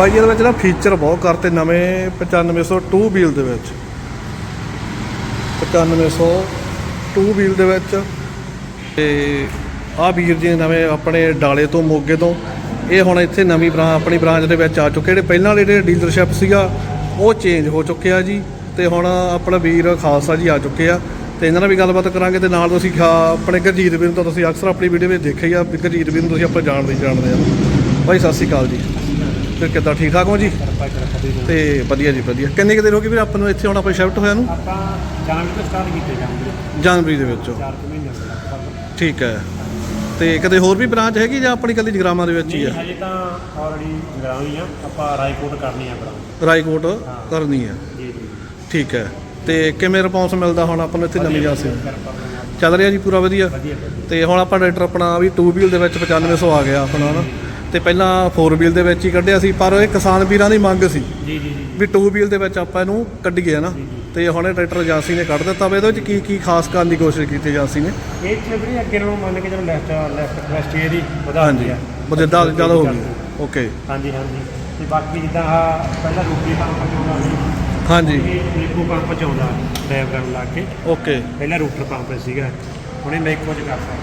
ਬਾਈ ਜੀ ਇਹਦੇ ਵਿੱਚ ਨਾ ਫੀਚਰ ਬਹੁਤ ਕਰਤੇ ਨਵੇਂ 9502 ਵੀਲ ਦੇ ਵਿੱਚ। 9502 ਵੀਲ ਦੇ ਵਿੱਚ। ਤੇ ਆਹ ਵੀਰ ਜੀ ਨਵੇਂ ਆਪਣੇ ਡਾਲੇ ਤੋਂ, ਮੋਗੇ ਤੋਂ, ਇਹ ਹੁਣ ਇੱਥੇ ਨਵੀਂ ਬ੍ਰਾਂਚ, ਆਪਣੀ ਬ੍ਰਾਂਚ ਦੇ ਵਿੱਚ ਆ ਚੁੱਕੇ ਜਿਹੜੇ ਪਹਿਲਾਂ ਵਾਲੇ ਜਿਹੜੇ ਡੀਲਰਸ਼ਿਪ ਸੀਗਾ, ਉਹ ਚੇਂਜ ਹੋ ਚੁੱਕਿਆ ਜੀ। ਤੇ ਹੁਣ ਆਪਣਾ ਵੀਰ ਖਾਲਸਾ ਜੀ ਆ ਚੁੱਕੇ ਆ। ਤੇ ਇਹਨਾਂ ਨਾਲ ਵੀ ਗੱਲਬਾਤ ਕਰਾਂਗੇ ਤੇ ਨਾਲ ਤੁਸੀਂ ਖਾ- ਆਪਣੇ ਗੁਰਜੀਤ ਵੀਰ ਨੂੰ ਤਾਂ ਤੁਸੀਂ ਅਕਸਰ ਆਪਣੀ ਵੀਡੀਓ ਵਿੱਚ ਦੇਖਿਆ ਹੀ ਆ, ਵੀ ਵੀਰ ਨੂੰ ਤੁਸੀਂ ਆਪਾਂ ਜਾਣਦੇ ਹੀ ਜਾਣਦੇ ਆ। ਭਾਈ ਸਤਿ ਸ਼੍ਰੀ ਅਕਾਲ ਜੀ। ਫਿਰ ਕਿੱਦਾਂ ਠੀਕ ਠਾਕ ਹੋ ਜੀ? ਤੇ ਵਧੀਆ ਜੀ ਵਧੀਆ। ਕਿੰਨੇ ਕੁ ਦਿਨ ਹੋ ਗਏ ਵੀ ਆਪਾਂ ਨੂੰ ਇੱਥੇ ਹੁਣ ਆਪਾਂ ਸ਼ਿਫਟ ਹੋਇਆ ਨੂੰ? ਆਪਾਂ ਜਨਵਰੀ ਤੋਂ ਸਟਾਰਟ ਕੀਤੇ ਜਾਂਦੇ ਜਨਵਰੀ ਦੇ ਵਿੱਚੋਂ। 4 ਮਹੀਨੇ ਹੋ ਗਏ ਲਗਭਗ। ਠੀਕ ਹੈ। ਤੇ ਕਦੇ ਹੋਰ ਵੀ ਬ੍ਰਾਂਚ ਹੈਗੀ ਜਾਂ ਆਪਣੀ ਕੱਲੀ ਜਗਰਾਵਾਂ ਦੇ ਵਿੱਚ ਹੀ ਆ? ਹਜੇ ਤਾਂ ਆਲਰੇਡੀ ਗਰਾਉਣੀ ਆ। ਆਪਾਂ ਰਾਈਕੋਟ ਕਰਨੀ ਆ ਬਰਾਂਚ। ਰਾਈਕੋਟ ਕਰਨੀ ਜੀ ਜੀ। ਠੀਕ ਹੈ। ਤੇ ਕਿਵੇਂ ਰਿਸਪੌਂਸ ਮਿਲਦਾ ਹੁਣ ਆਪਾਂ ਨੂੰ ਇੱਥੇ ਨਵੀਂ ਕਿਰਪਾ ਕਰਨਾ ਚੱਲ ਰਿਹਾ ਜੀ ਪੂਰਾ ਵਧੀਆ। ਤੇ ਹੁਣ ਆਪਾਂ ਟਰੈਕਟਰ ਆਪਣਾ ਵੀ 2 ਵੀਲ ਦੇ ਵਿੱਚ 9500 ਆ ਗਿਆ ਆਪਣਾ ਨਾ ਤੇ ਪਹਿਲਾਂ 4 ਵੀਲ ਦੇ ਵਿੱਚ ਹੀ ਕੱਢਿਆ ਸੀ ਪਰ ਇਹ ਕਿਸਾਨ ਵੀਰਾਂ ਦੀ ਮੰਗ ਸੀ ਜੀ ਜੀ ਜੀ। ਵੀ 2 ਵੀਲ ਦੇ ਵਿੱਚ ਆਪਾਂ ਇਹਨੂੰ ਕੱਢੀਏ ਨਾ ਤੇ ਹੁਣ ਇਹ ਟਰੈਕਟਰ ਏਜੰਸੀ ਨੇ ਕੱਢ ਦਿੱਤਾ ਵਾ ਇਹਦੇ ਵਿੱਚ ਕੀ ਕੀ ਖਾਸ ਕਰਨ ਦੀ ਕੋਸ਼ਿਸ਼ ਕੀਤੀ ਏਜੰਸੀ ਨੇ? ਇਹ ਚ ਵੀ ਅੱਗੇ ਨੂੰ ਮੰਨ ਕੇ ਚਲੋ ਲੈਫਟ ਲੈਫਟ ਵੈਸਟ ਇਹਦੀ ਵਧਾ ਹਾਂਜੀ ਦਿੱਤੀ ਆ। ਜਿੱਦਾਂ ਜ਼ਿਆਦਾ ਹੋ ਗਈ। ਓਕੇ ਹਾਂਜੀ ਹਾਂਜੀ। ਤੇ ਬਾਕੀ ਜਿੱਦਾਂ ਆ ਪਹਿਲਾਂ ਰੂਪੀ ਪੰਪ ਚੋਂਦਾ ਸੀ। ਹਾਂਜੀ। ਇਹ ਲੀਪੂ ਪੰਪ ਚੋਂਦਾ ਡਾਇਗਰਾਮ ਲਾ ਕੇ। ਓਕੇ ਪਹਿਲਾਂ ਰੂਟਰ ਪੰਪ ਸੀਗਾ। ਹੁਣੇ ਮੈਕੋ ਚ ਕਰਤਾ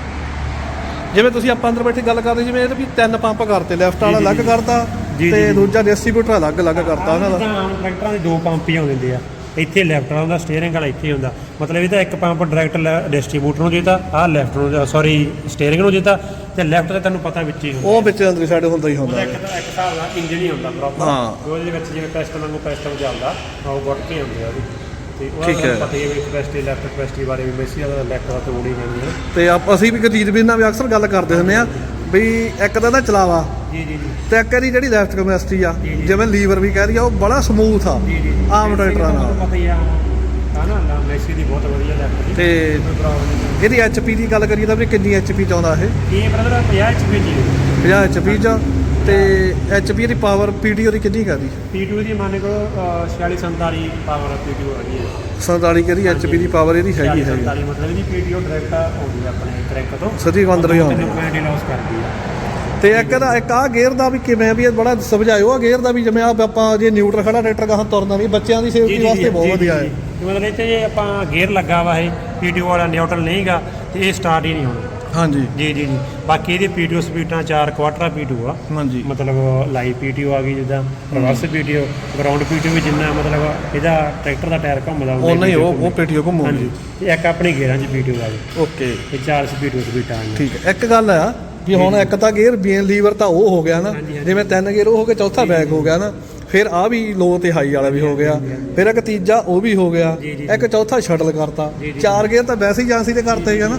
ਜਿਵੇਂ ਤੁਸੀਂ ਆਪਾਂ ਅੰਦਰ ਬੈਠੇ ਗੱਲ ਕਰਦੇ ਜਿਵੇਂ ਇਹਦੇ ਵੀ ਤਿੰਨ ਪੰਪ ਕਰਤੇ ਲੈਫਟ ਵਾਲਾ ਅਲੱਗ। ਕਰਤਾ ਤੇ। ਦੂਜਾ ਡਿਸਟ੍ਰੀਬਿਊਟਰ ਅਲੱਗ ਅਲੱਗ ਕਰਤਾ ਉਹਨਾਂ ਦਾ ਟਰੈਕਟਰਾਂ ਦੇ ਦੋ ਪੰਪ ਹੀ ਆਉਂਦੇ ਆ ਇੱਥੇ ਲੈਫਟ ਵਾਲਾ ਹੁੰਦਾ ਸਟੀਅਰਿੰਗ ਵਾਲਾ ਇੱਥੇ ਹੁੰਦਾ ਮਤਲਬ ਇਹ ਤਾਂ ਇੱਕ ਪੰਪ ਡਾਇਰੈਕਟ ਡਿਸਟ੍ਰੀਬਿਊਟਰ ਨੂੰ ਦਿੱਤਾ ਆਹ ਲੈਫਟ ਨੂੰ ਸੌਰੀ ਸਟੀਅਰਿੰਗ ਨੂੰ ਦਿੱਤਾ ਤੇ ਲੈਫਟ ਤੇ ਤੁਹਾਨੂੰ ਪਤਾ ਵਿੱਚ ਹੀ ਹੁੰਦਾ ਉਹ ਵਿੱਚ ਅੰਦਰੀ ਸਾਈਡ ਹੁੰਦਾ ਹੀ ਹੁੰਦਾ ਇੱਕ ਤਾਂ ਇੱਕ ਹਿਸਾਬ ਨਾਲ ਇੰਜਨ ਹੀ ਹੁੰਦਾ ਪ੍ਰੋਪਰ ਹਾਂ। ਉਹਦੇ ਵਿੱਚ ਜਿਵੇਂ ਪੈਸਟਨ ਵਾਂਗੂ ਪੈਸਟਨ ਚੱਲਦਾ ਉਹ ਗੁੱਟ ਕੇ ਹੁੰਦੇ ਆ ਉਹਦੀ ਤੇ ਠੀਕ ਹੈ। ਪਤਾ ਹੀ ਹੈ ਵੀ ਕਪੈਸਿਟੀ ਲੈਫਟ ਕਪੈਸਿਟੀ ਬਾਰੇ ਵੀ ਮੈਸੀ ਦਾ ਲੈਫਟ ਦਾ ਤੋੜ ਹੀ ਤੇ ਆਪ ਅਸੀਂ ਵੀ ਗਰਜੀਤ ਵੀਰ ਨਾਲ ਵੀ ਅਕਸਰ ਗੱਲ ਕਰਦੇ ਹੁੰਦੇ ਆ ਵੀ ਇੱਕ ਤਾਂ ਨਾ ਚਲਾਵਾ ਜੀ ਜੀ ਜੀ। ਤੇ ਇੱਕ ਇਹਦੀ ਜਿਹੜੀ ਲੈਫਟ ਕੈਪੈਸਿਟੀ ਆ। ਜਿਵੇਂ ਲੀਵਰ ਵੀ ਕਹਿ ਰਹੀ ਆ ਉਹ ਬੜਾ ਸਮੂਥ ਆ ਜੀ ਜੀ ਆਮ ਟਰੈਕਟਰਾਂ ਨਾਲ। ਪਤਾ ਹੀ ਆ ਹਾਂ ਨਾ ਨਾ ਮੈਸੀ ਦੀ ਬਹੁਤ ਵਧੀਆ ਲੈਫਟ ਦੀ ਤੇ ਕੋਈ ਪ੍ਰੋਬਲਮ ਨਹੀਂ। ਇਹਦੀ ਐਚਪੀ ਦੀ ਗੱਲ ਕਰੀਏ ਤਾਂ ਵੀ ਕਿੰਨੀ ਐਚਪੀ ਚਾਹੁੰਦਾ ਇਹ? ਇਹ ਬ੍ਰਦਰ 50 ਐਚਪੀ ਜੀ 50 ਐਚਪੀ ਚ। ਤੇ ਐਚਪੀ ਦੀ ਪਾਵਰ ਪੀਡੀਓ ਦੀ ਕਿੰਨੀ ਕਰਦੀ P2 ਦੀ ਮੰਨ ਕੇ 46 47 ਪਾਵਰ P2 ਹੈਗੀ ਹੈ 47 ਕਿਹਦੀ ਐਚਪੀ ਦੀ ਪਾਵਰ ਇਹਦੀ ਹੈਗੀ ਹੈਗੀ। 47 ਮਤਲਬ ਇਹਦੀ P2 ਡਾਇਰੈਕਟ ਆਉਂਦੀ ਹੈ ਆਪਣੇ ਕਰੈਕ ਤੋਂ। ਸਦੀ ਅੰਦਰ ਹੀ ਆਉਂਦੀ ਤੇ ਮੈਂ ਲਾਸ ਕਰਦੀ ਆ। ਤੇ ਇੱਕ ਦਾ ਇੱਕ ਆ ਗੇਅਰ ਦਾ ਵੀ ਕਿਵੇਂ ਵੀ ਇਹ ਬੜਾ ਸਮਝਾਇਓ ਆ ਗੇਅਰ ਦਾ ਵੀ ਜਿਵੇਂ ਆ ਆਪਾਂ ਜੇ ਨਿਊਟਰਲ ਖੜਾ ਟਰੈਕਟਰ ਗਾਹਾਂ ਤੁਰਨਾ ਨਹੀਂ ਬੱਚਿਆਂ ਦੀ ਸੇਫਟੀ ਵਾਸਤੇ ਬਹੁਤ ਵਧੀਆ ਹੈ। ਮਤਲਬ ਇੱਥੇ ਜੇ ਆਪਾਂ ਗੇਅਰ ਲੱਗਾ ਵਾ ਇਹ P2 ਵਾਲਾ ਨਿਊਟਰਲ ਨਹੀਂਗਾ ਤੇ ਇਹ ਸਟਾਰਟ ਹੀ ਨਹੀਂ ਹੋਣਾ। ਹਾਂਜੀ। ਜੀ ਜੀ ਜੀ। ਬਾਕੀ ਇਹਦੀ P2 ਸਪੀਡਾਂ 4 ਕੁਆਟਰਾ P2 ਆ। ਹਾਂਜੀ। ਮਤਲਬ ਲਾਈਵ ਪੀਟੀਓ ਆ ਗਈ ਜਿੱਦਾਂ ਰਿਵਰਸ ਪੀਟੀਓ ਗਰਾਊਂਡ ਪੀਟੀਓ ਵੀ ਜਿੰਨਾ ਮਤਲਬ ਇਹਦਾ ਟਰੈਕਟਰ ਦਾ ਟਾਇਰ ਘੁੰਮਦਾ ਉਹ ਨਹੀਂ ਉਹ ਉਹ ਪੇਟੀਓ ਘੁੰਮੂਗੀ। ਤੇ ਇੱਕ ਆਪਣੀ ਗੇਅਰਾਂ 'ਚ ਪੀਟੀਓ ਆ ਗਈ। ਓਕੇ। ਇਹ 4 ਸਪੀਡ ਸਪੀਡਾਂ ਆ ਠੀਕ ਹੈ। ਇੱਕ ਗੱਲ ਆ ਵੀ ਹੁਣ ਇੱਕ ਤਾਂ ਗੇਅਰ ਬੀਨ ਲੀਵਰ ਤਾਂ ਉਹ ਹੋ ਗਿਆ ਨਾ। ਜਿਵੇਂ ਤਿੰਨ ਗੇਅਰ ਉਹ ਹੋ ਕੇ ਚੌਥਾ ਬੈਕ ਹੋ ਗਿਆ ਨਾ। ਫਿਰ ਆ ਵੀ ਲੋ ਤੇ ਹਾਈ ਵਾਲਾ ਵੀ ਹੋ ਗਿਆ। ਫਿਰ ਇੱਕ ਤੀਜਾ ਉਹ ਵੀ ਹੋ ਗਿਆ। ਇੱਕ ਚੌਥਾ ਸ਼ਟਲ ਕਰਤਾ। ਚਾਰ ਗੇਅਰ ਤਾਂ ਵੈਸੇ ਹੀ ਜਾਂਸੀ ਤੇ ਕਰਤੇ ਹੈਗਾ ਨਾ।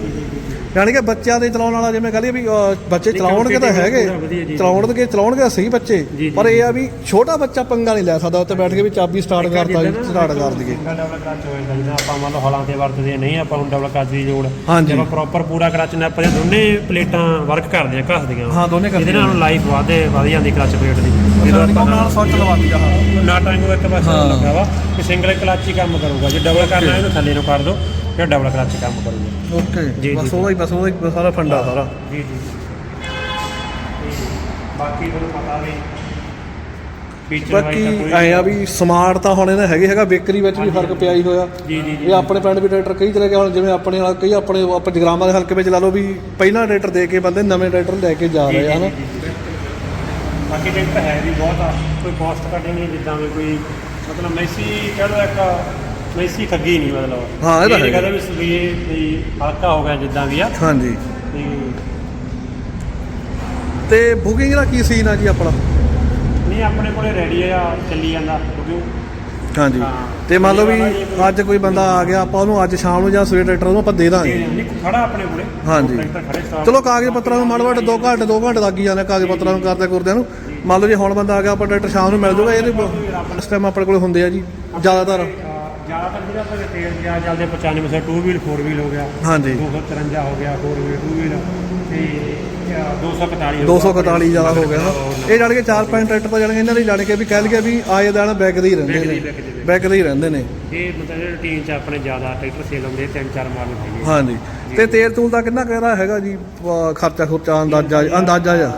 ਯਾਨੀ ਕਿ ਬੱਚਿਆਂ ਦੇ ਚਲਾਉਣ ਵਾਲਾ ਜਿਵੇਂ ਕਹਲੀਏ ਵੀ ਅਹ, ਬੱਚੇ ਚਲਾਉਣਗੇ ਤਾਂ ਹੈਗੇ ਪੂਰਾ ਵਧੀਆ ਜੀ। ਚਲਾਉਣਗੇ ਚਲਾਉਣਗੇ ਸਹੀ ਬੱਚੇ ਜੀ। ਪਰ ਇਹ ਆ ਵੀ ਛੋਟਾ ਬੱਚਾ ਪੰਗਾ ਨਹੀਂ ਲੈ ਸਕਦਾ ਉੱਤੇ ਬੈਠ ਕੇ ਵੀ ਚਾਬੀ ਸਟਾਰਟ ਕਰਤਾ ਸਟਾਰਟ ਕਰ ਦਈਏ ਸਿੰਗਲ ਡਬਲ ਕਲਚ ਹੋ ਜਾਂਦਾ ਜਿੱਦਾਂ ਆਪਾਂ ਮੰਨ ਲਓ ਹਲਾਂ ਤੇ ਵਰਤਦੇ ਹਾਂ, ਨਹੀਂ ਆਪਾਂ ਹੁਣ ਡਬਲ ਕਲਚ ਦੀ ਲੋੜ ਹਾਂਜੀ। ਜੇ ਆਪਾਂ ਪ੍ਰੋਪਰ ਪੂਰਾ ਕਲਚ ਨਾ ਆਪਾਂ ਦੋਨੇ ਪਲੇਟਾਂ ਵਰਕ ਕਰਦੇ ਆ ਘਸਦੀਆਂ ਹਾਂ, ਦੋਨੇ ਇਹਦੇ ਕਰਦੀਆਂ। ਨਾਲ ਲਾਈਫ ਵਧੇ ਵਧ ਜਾਂਦੀ ਕਲਚ ਪਲੇਟ ਦੀ ਜਦੋਂ ਨਾਲ ਸੌਚ ਲਵਾਤੀ ਆ ਨਾ ਟਾਂਗੋ ਇੱਕ ਪਾਸੇ ਹਾਂ। ਲੱਗਾ ਵਾ ਕਿ ਸਿੰਗਲ ਕਲਚ ਹੀ ਕੰਮ ਕਰੂਗਾ ਜੇ ਡਬਲ ਕਰਨਾ ਇਹਨੂੰ ਥੱਲੇ ਨੂੰ ਕਰ ਦੋ ਫਿਰ ਡਬਲ ਕਲਚ ਕੰਮ ਕਰੂਗਾ। ਓਕੇ ਜੀ, ਬਸ ਜੀ। ਉਹਦਾ ਹੀ ਬਸ ਉਹਦਾ ਹੀ ਸਾਰਾ ਫੰਡਾ ਸਾਰਾ। ਜੀ ਜੀ। ਬਾਕੀ ਤੁਹਾਨੂੰ ਪਤਾ ਵੀ ਫੀਚਰ ਬਾਕੀ ਐ ਆ ਵੀ ਸਮਾਰਟ ਤਾਂ ਹੁਣ ਇਹਦਾ ਹੈਗੇ ਹੈਗਾ ਬੇਕਰੀ ਵਿੱਚ ਵੀ ਫ਼ਰਕ ਪਿਆ ਹੀ ਹੋਇਆ। ਜੀ ਜੀ ਜੀ। ਇਹ ਆਪਣੇ ਪਿੰਡ ਵੀ ਟਰੈਕਟਰ ਕਈ ਤਰ੍ਹਾਂ ਦੇ ਹੁਣ ਜਿਵੇਂ ਆਪਣੇ ਨਾਲ ਕਈ ਆਪਣੇ ਆਪਾਂ ਜਗਰਾਮਾਂ ਦੇ ਹਲਕੇ ਵਿੱਚ ਲਾ ਲਓ ਵੀ ਪਹਿਲਾਂ ਟਰੈਕਟਰ ਦੇ ਕੇ ਬੰਦੇ ਨਵੇਂ ਟਰੈਕਟਰ ਲੈ ਕੇ ਜਾ ਰਹੇ ਹਨ। ਬਾਕੀ ਟੈਂਟ ਹੈ ਵੀ ਬਹੁਤ ਆ ਕੋਈ ਕਾਸਟ ਕੱਢ ਨਹੀਂ ਜਿੱਦਾਂ ਵੀ ਕੋਈ ਮਤਲਬ ਮੈਸੀ ਕਹਿ ਲਓ ਇੱਕ ਮੈਸੀ ਠੱਗੀ ਨਹੀਂ ਮਤਲਬ। ਹਾਂ, ਇਹ ਤਾਂ ਹੈਗਾ। ਕਹਿੰਦਾ ਵੀ ਸਵੀਏ ਵੀ ਹਲਕਾ ਹੋ ਗਿਆ ਜਿੱਦਾਂ ਵੀ ਆ। ਹਾਂਜੀ। ਤੇ ਤੇ ਬੁਕਿੰਗ ਦਾ ਕੀ ਸੀਨ ਆ ਜੀ ਆਪਣਾ? ਨਹੀਂ ਆਪਣੇ ਕੋਲੇ ਰੈਡੀ ਆ ਚੱਲੀ ਜਾਂਦਾ ਕਿਉਂਕਿ ਹਾਂਜੀ। ਹਾਂ। ਤੇ ਮੰਨ ਲਓ ਵੀ ਅੱਜ ਕੋਈ ਬੰਦਾ ਆ ਗਿਆ ਆਪਾਂ ਉਹਨੂੰ ਅੱਜ ਸ਼ਾਮ ਨੂੰ ਜਾਂ ਸਵੇਰ ਟਰੈਕਟਰ ਉਹਨੂੰ ਆਪਾਂ ਦੇ ਦਾਂਗੇ। ਨਹੀਂ ਖੜਾ ਆਪਣੇ ਕੋਲੇ। ਹਾਂਜੀ। ਟਰੈਕਟਰ ਖੜੇ ਸਟਾਫ ਚਲੋ ਕਾਗਜ਼ ਪੱਤਰਾਂ ਨੂੰ ਮਾੜਾ ਮਾੜਾ 2 ਘੰਟੇ 2 ਘੰਟੇ ਲੱਗ ਹੀ ਜਾਂਦੇ ਕਾਗਜ਼ ਪੱਤਰਾਂ ਨੂੰ ਕਰਦੇ ਕਰਦਿਆਂ ਨੂੰ। ਮੰਨ ਲਓ ਜੇ ਹੁਣ ਬੰਦਾ ਆ ਗਿਆ ਆਪਾਂ ਟਰੈਕਟਰ ਸ਼ਾਮ ਨੂੰ ਮਿਲ ਜੂਗਾ ਇਹਦੇ ਇਸ ਟਾਈਮ ਆਪਣੇ ਕੋਲ ਹੁੰਦੇ ਆ ਜੀ ਜ਼ਿਆਦਾਤਰ। ਜ਼ਿਆਦਾਤਰ ਜਿਹੜੇ ਆਪਾਂ ਦੇ ਤੇਲ ਗਿਆ ਚੱਲਦੇ 95 2 ਵੀਲ 4 ਵੀਲ ਹੋ ਗਿਆ ਹਾਂਜੀ। 253 ਹੋ ਗਿਆ 4 ਵੀਲ 2 ਵੀਲ ਤੇ ਅ, 241 ਹੋ ਗਿਆ। 241 ਜ਼ਿਆਦਾ ਹੋ ਗਿਆ ਨਾ। ਇਹ ਜਾਣ ਕੇ ਚਾਰ ਪੰਜ ਟਰੈਕਟਰ ਤਾਂ ਜਾਣ ਕੇ ਇਹਨਾਂ ਦੇ ਜਾਣ ਕੇ ਵੀ ਕਹਿ ਲਈਏ ਵੀ ਆਏ ਦਿਨ ਬੈਕ ਦੇ ਹੀ ਰਹਿੰਦੇ Back ਦੇ ਨੇ ਹੀ, back ਦੇ ਹੀ। ਬੈਕ ਦੇ ਹੀ ਰਹਿੰਦੇ ਨੇ। ਇਹ ਮਤਲਬ ਰੂਟੀਨ ਚ ਆਪਣੇ ਜ਼ਿਆਦਾ ਟਰੈਕਟਰ ਸੇਲ ਹੁੰਦੇ ਤਿੰਨ ਚਾਰ ਹੈਗੇ ਹਾਂਜੀ। ਤੇ ਤੇਲ ਤੂਲ ਦਾ ਕਿੰਨਾ ਕਹਿਰਾ ਹੈਗਾ ਜੀ? ਅਹ ਖਰਚਾ ਖੁਰਚਾ ਅੰਦਾਜ਼ਾ ਅੰਦਾਜ਼ਾ ਜਾ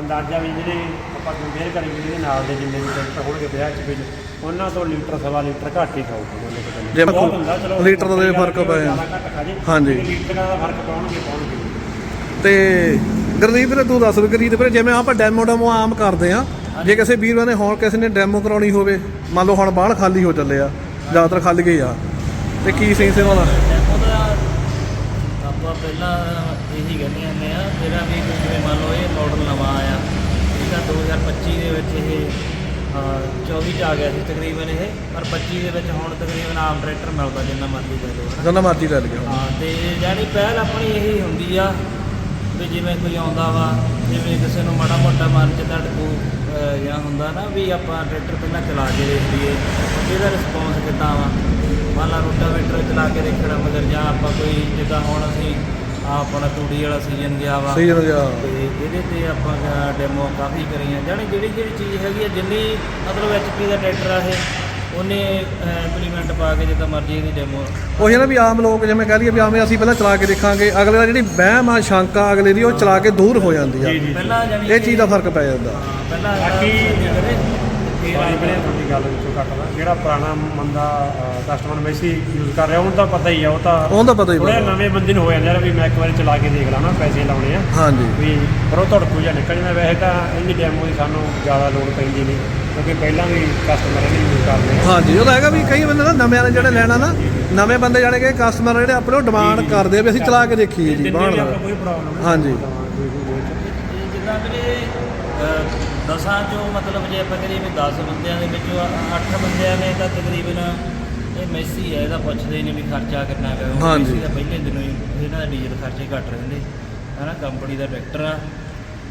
ਅੰਦਾਜ਼ਾ ਵੀ ਜਿਹੜੇ ਆਪਾਂ ਨਾਲ ਦੇ ਜਿੰਨੇ ਵੀ ਟਰੈਕਟਰ ਹੋਣਗੇ 50 ਚ ਉਹਨਾਂ ਤੋਂ ਲੀਟਰ ਸਵਾ ਲੀਟਰ ਘੱਟ ਹੀ ਖਾਊਗਾ ਉਹਨੇ ਜੇ ਬਹੁਤ ਹੁੰਦਾ ਚਲੋ ਲੀਟਰ ਦਾ ਤਾਂ ਫ਼ਰਕ ਪੈ ਜਾਂਦਾ। ਜ਼ਿਆਦਾ ਘੱਟ ਖਾ ਜੇ ਹਾਂਜੀ। ਲੀਟਰ ਦਾ ਫ਼ਰਕ ਪਾਉਣਗੇ ਪਾਉਣਗੇ ਤੇ ਗੁਰਦੀਪ ਵੀਰੇ ਤੂੰ ਦੱਸ ਵੀ ਗੁਰਦੀਪ ਵੀਰੇ ਜਿਵੇਂ ਆਪਾਂ ਡੈਮੋ ਡੈਮੋ ਆਮ ਕਰਦੇ ਆ ਜੇ ਕਿਸੇ ਵੀਰ ਨੇ ਹੁਣ ਕਿਸੇ ਨੇ ਡੈਮੋ ਕਰਾਉਣੀ ਹੋਵੇ ਮੰਨ ਲਓ ਹੁਣ ਬਾਹਰ ਖਾਲੀ ਹੋ ਚੱਲੇ ਆ ਜ਼ਿਆਦਾਤਰ ਖਾਲੀ ਗਏ ਆ ਤੇ ਕੀ ਸਹੀ ਸੇਵਾ ਦਾ ਡੈਮੋ ਦਾ ਆਪਾਂ ਪਹਿਲਾਂ ਇਹੀ ਕਹਿੰਦੇ ਹੁੰਦੇ ਆ ਜਿਹੜਾ ਵੀ ਕੋਈ ਜਿਵੇਂ ਮੰਨ ਲਓ ਇਹ ਮਾਡਲ ਨਵਾਂ ਆਇਆ ਇਹਦਾ 2025 ਦੇ ਵਿੱਚ ਇਹ 24 ਚ ਆ ਗਿਆ ਸੀ ਤਕਰੀਬਨ ਇਹ ਪਰ 25 ਦੇ ਵਿੱਚ ਹੁਣ ਤਕਰੀਬਨ ਆਮ ਟਰੈਕਟਰ ਮਿਲਦਾ ਜਿੰਨਾ ਮਰਜ਼ੀ ਲੈ ਲਓ ਹਨਾ। ਜਿੰਨਾ ਮਰਜ਼ੀ ਲੈ ਲਈਏ ਹੁਣ ਹਾਂ ਤੇ ਜਾਨੀ ਪਹਿਲ ਆਪਣੀ ਇਹੀ ਹੁੰਦੀ ਆ ਵੀ ਜਿਵੇਂ ਕੋਈ ਆਉਂਦਾ ਵਾ ਜਿਵੇਂ ਕਿਸੇ ਨੂੰ ਮਾੜਾ ਮੋਟਾ ਮਨ ਚ ਧੜਕੂ ਅਹ, ਜਾਂ ਹੁੰਦਾ ਨਾ ਵੀ ਆਪਾਂ ਟਰੈਕਟਰ ਪਹਿਲਾਂ ਚਲਾ ਕੇ ਦੇਖ ਲਈਏ ਇਹਦਾ ਰਿਸਪੌਂਸ ਕਿੱਦਾਂ ਵਾ ਮੰਨ ਲਾ ਰੋਟਾਵੇਟਰ ਚਲਾ ਕੇ ਦੇਖਣਾ ਮਗਰ ਜਾਂ ਆਪਾਂ ਕੋਈ ਜਿੱਦਾਂ ਹੁਣ ਅਸੀਂ ਆਪਣਾ ਤੂੜੀ ਵਾਲਾ ਸੀਜ਼ਨ ਗਿਆ ਵਾ। ਸਹੀ ਜਨ ਜਾ ਤੇ ਇਹਦੇ ਤੇ ਆਪਾਂ ਡੈਮੋ ਕਾਫੀ ਕਰੀਆਂ। ਜਾਣੀ ਜਿਹੜੀ ਜਿਹੜੀ ਚੀਜ਼ ਹੈਗੀ ਆ ਜਿੰਨੀ ਮਤਲਬ ਐਚਪੀ ਦਾ ਟਰੈਕਟਰ ਆ ਇਹ ਉਹਨੇ ਇੰਪਲੀਮੈਂਟ ਪਾ ਕੇ ਜਿੱਦਾਂ ਮਰਜ਼ੀ ਇਹਦੀ ਡੈਮੋ ਉਹੀ ਨਾ ਵੀ ਆਮ ਲੋਕ ਜਿਵੇਂ ਕਹਿ ਲਈਏ ਵੀ ਆਵੇਂ ਅਸੀਂ ਪਹਿਲਾਂ ਚਲਾ ਕੇ ਦੇਖਾਂਗੇ ਅਗਲੇ ਦਾ ਜਿਹੜੀ ਵਹਿਮ ਆ ਸ਼ੰਕਾ ਅਗਲੇ ਦੀ ਉਹ ਚਲਾ ਕੇ ਦੂਰ ਹੋ ਜਾਂਦੀ ਆ। ਜੀ ਜੀ ਪਹਿਲਾਂ ਜਾਨੀ ਇਹ ਚੀਜ਼ ਦਾ ਫ਼ਰਕ ਪੈ ਜਾਂਦਾ। ਹਾਂ, ਪਹਿਲਾਂ ਬਾਕੀ- ਕਰੇ ਇਹ ਵਾਲੀ ਬਣੇ ਤੁਹਾਡੀ ਗੱਲ ਵਿੱਚੋਂ ਕੱਟਦਾ ਜਿਹੜਾ ਪੁਰਾਣਾ ਬੰਦਾ ਕਸਟਮਰ ਮੈਸੀ ਯੂਜ਼ ਕਰ ਰਿਹਾ ਉਹਨੂੰ ਤਾਂ ਪਤਾ ਹੀ ਆ ਉਹ ਤਾਂ ਉਹਨੂੰ ਤਾਂ ਪਤਾ ਹੀ ਥੋੜਾ ਨਵੇਂ ਬੰਦੇ ਨੂੰ ਹੋ ਜਾਂਦਾ ਵੀ ਮੈਂ ਇੱਕ ਵਾਰੀ ਚਲਾ ਕੇ ਦੇਖ ਲਾਂ ਨਾ ਪੈਸੇ ਲਾਉਣੇ ਆ। ਹਾਂਜੀ। ਵੀ ਪਰ ਉਹ ਧੜਕੂ ਜਾਂ ਨਿਕਲ ਜਾਂਦਾ ਵੈਸੇ ਤਾਂ ਇਹਦੀ ਡੈਮੋ ਦੀ ਸਾਨੂੰ ਜ਼ਿਆਦਾ ਲੋੜ ਪੈਂਦੀ ਨਹੀਂ ਕਿਉਂਕਿ ਪਹਿਲਾਂ ਵੀ ਕਸਟਮਰ ਇਹਨੇ ਯੂਜ਼ ਕਰਦੇ ਆ। ਹਾਂਜੀ ਉਹ ਤਾਂ ਹੈਗਾ ਵੀ ਕਈ ਬੰਦੇ ਨਾ ਨਵਿਆਂ ਨੇ ਜਿਹੜੇ ਲੈਣਾ ਨਾ ਨਵੇਂ ਬੰਦੇ ਜਾਣੇ ਕਿ ਕਸਟਮਰ ਜਿਹੜੇ ਆਪਣੇ ਉਹ ਡਿਮਾਂਡ ਕਰਦੇ ਆ ਵੀ ਅਸੀਂ ਚਲਾ ਕੇ ਦੇਖੀਏ ਜੀ ਬਾਹਰ ਹਾਂਜੀ। ਜਿੱਦਾਂ ਵੀਰੇ ਦਸਾਂ ਚੋਂ ਮਤਲਬ ਜੇ ਆਪਾਂ ਕਰੀਏ ਵੀ 10 ਬੰਦਿਆਂ ਦੇ ਵਿੱਚੋਂ 8 ਬੰਦਿਆਂ ਨੇ ਤਾਂ ਤਕਰੀਬਨ ਇਹ ਮੈਸੀ ਹੈ ਇਹਦਾ ਪੁੱਛਦੇ ਹੀ ਨਹੀਂ ਵੀ ਖਰਚਾ ਕਿੰਨਾ ਕੁ ਹੈ। ਉਹ ਹਾਂਜੀ। ਮੈਸੀ ਦਾ ਪਹਿਲੇ ਦਿਨੋਂ ਹੀ ਇਹਨਾਂ ਦਾ ਡੀਜ਼ਲ ਖਰਚੇ ਘੱਟ ਰਹਿੰਦੇ। ਹਨਾ ਕੰਪਨੀ ਦਾ ਟਰੈਕਟਰ ਆ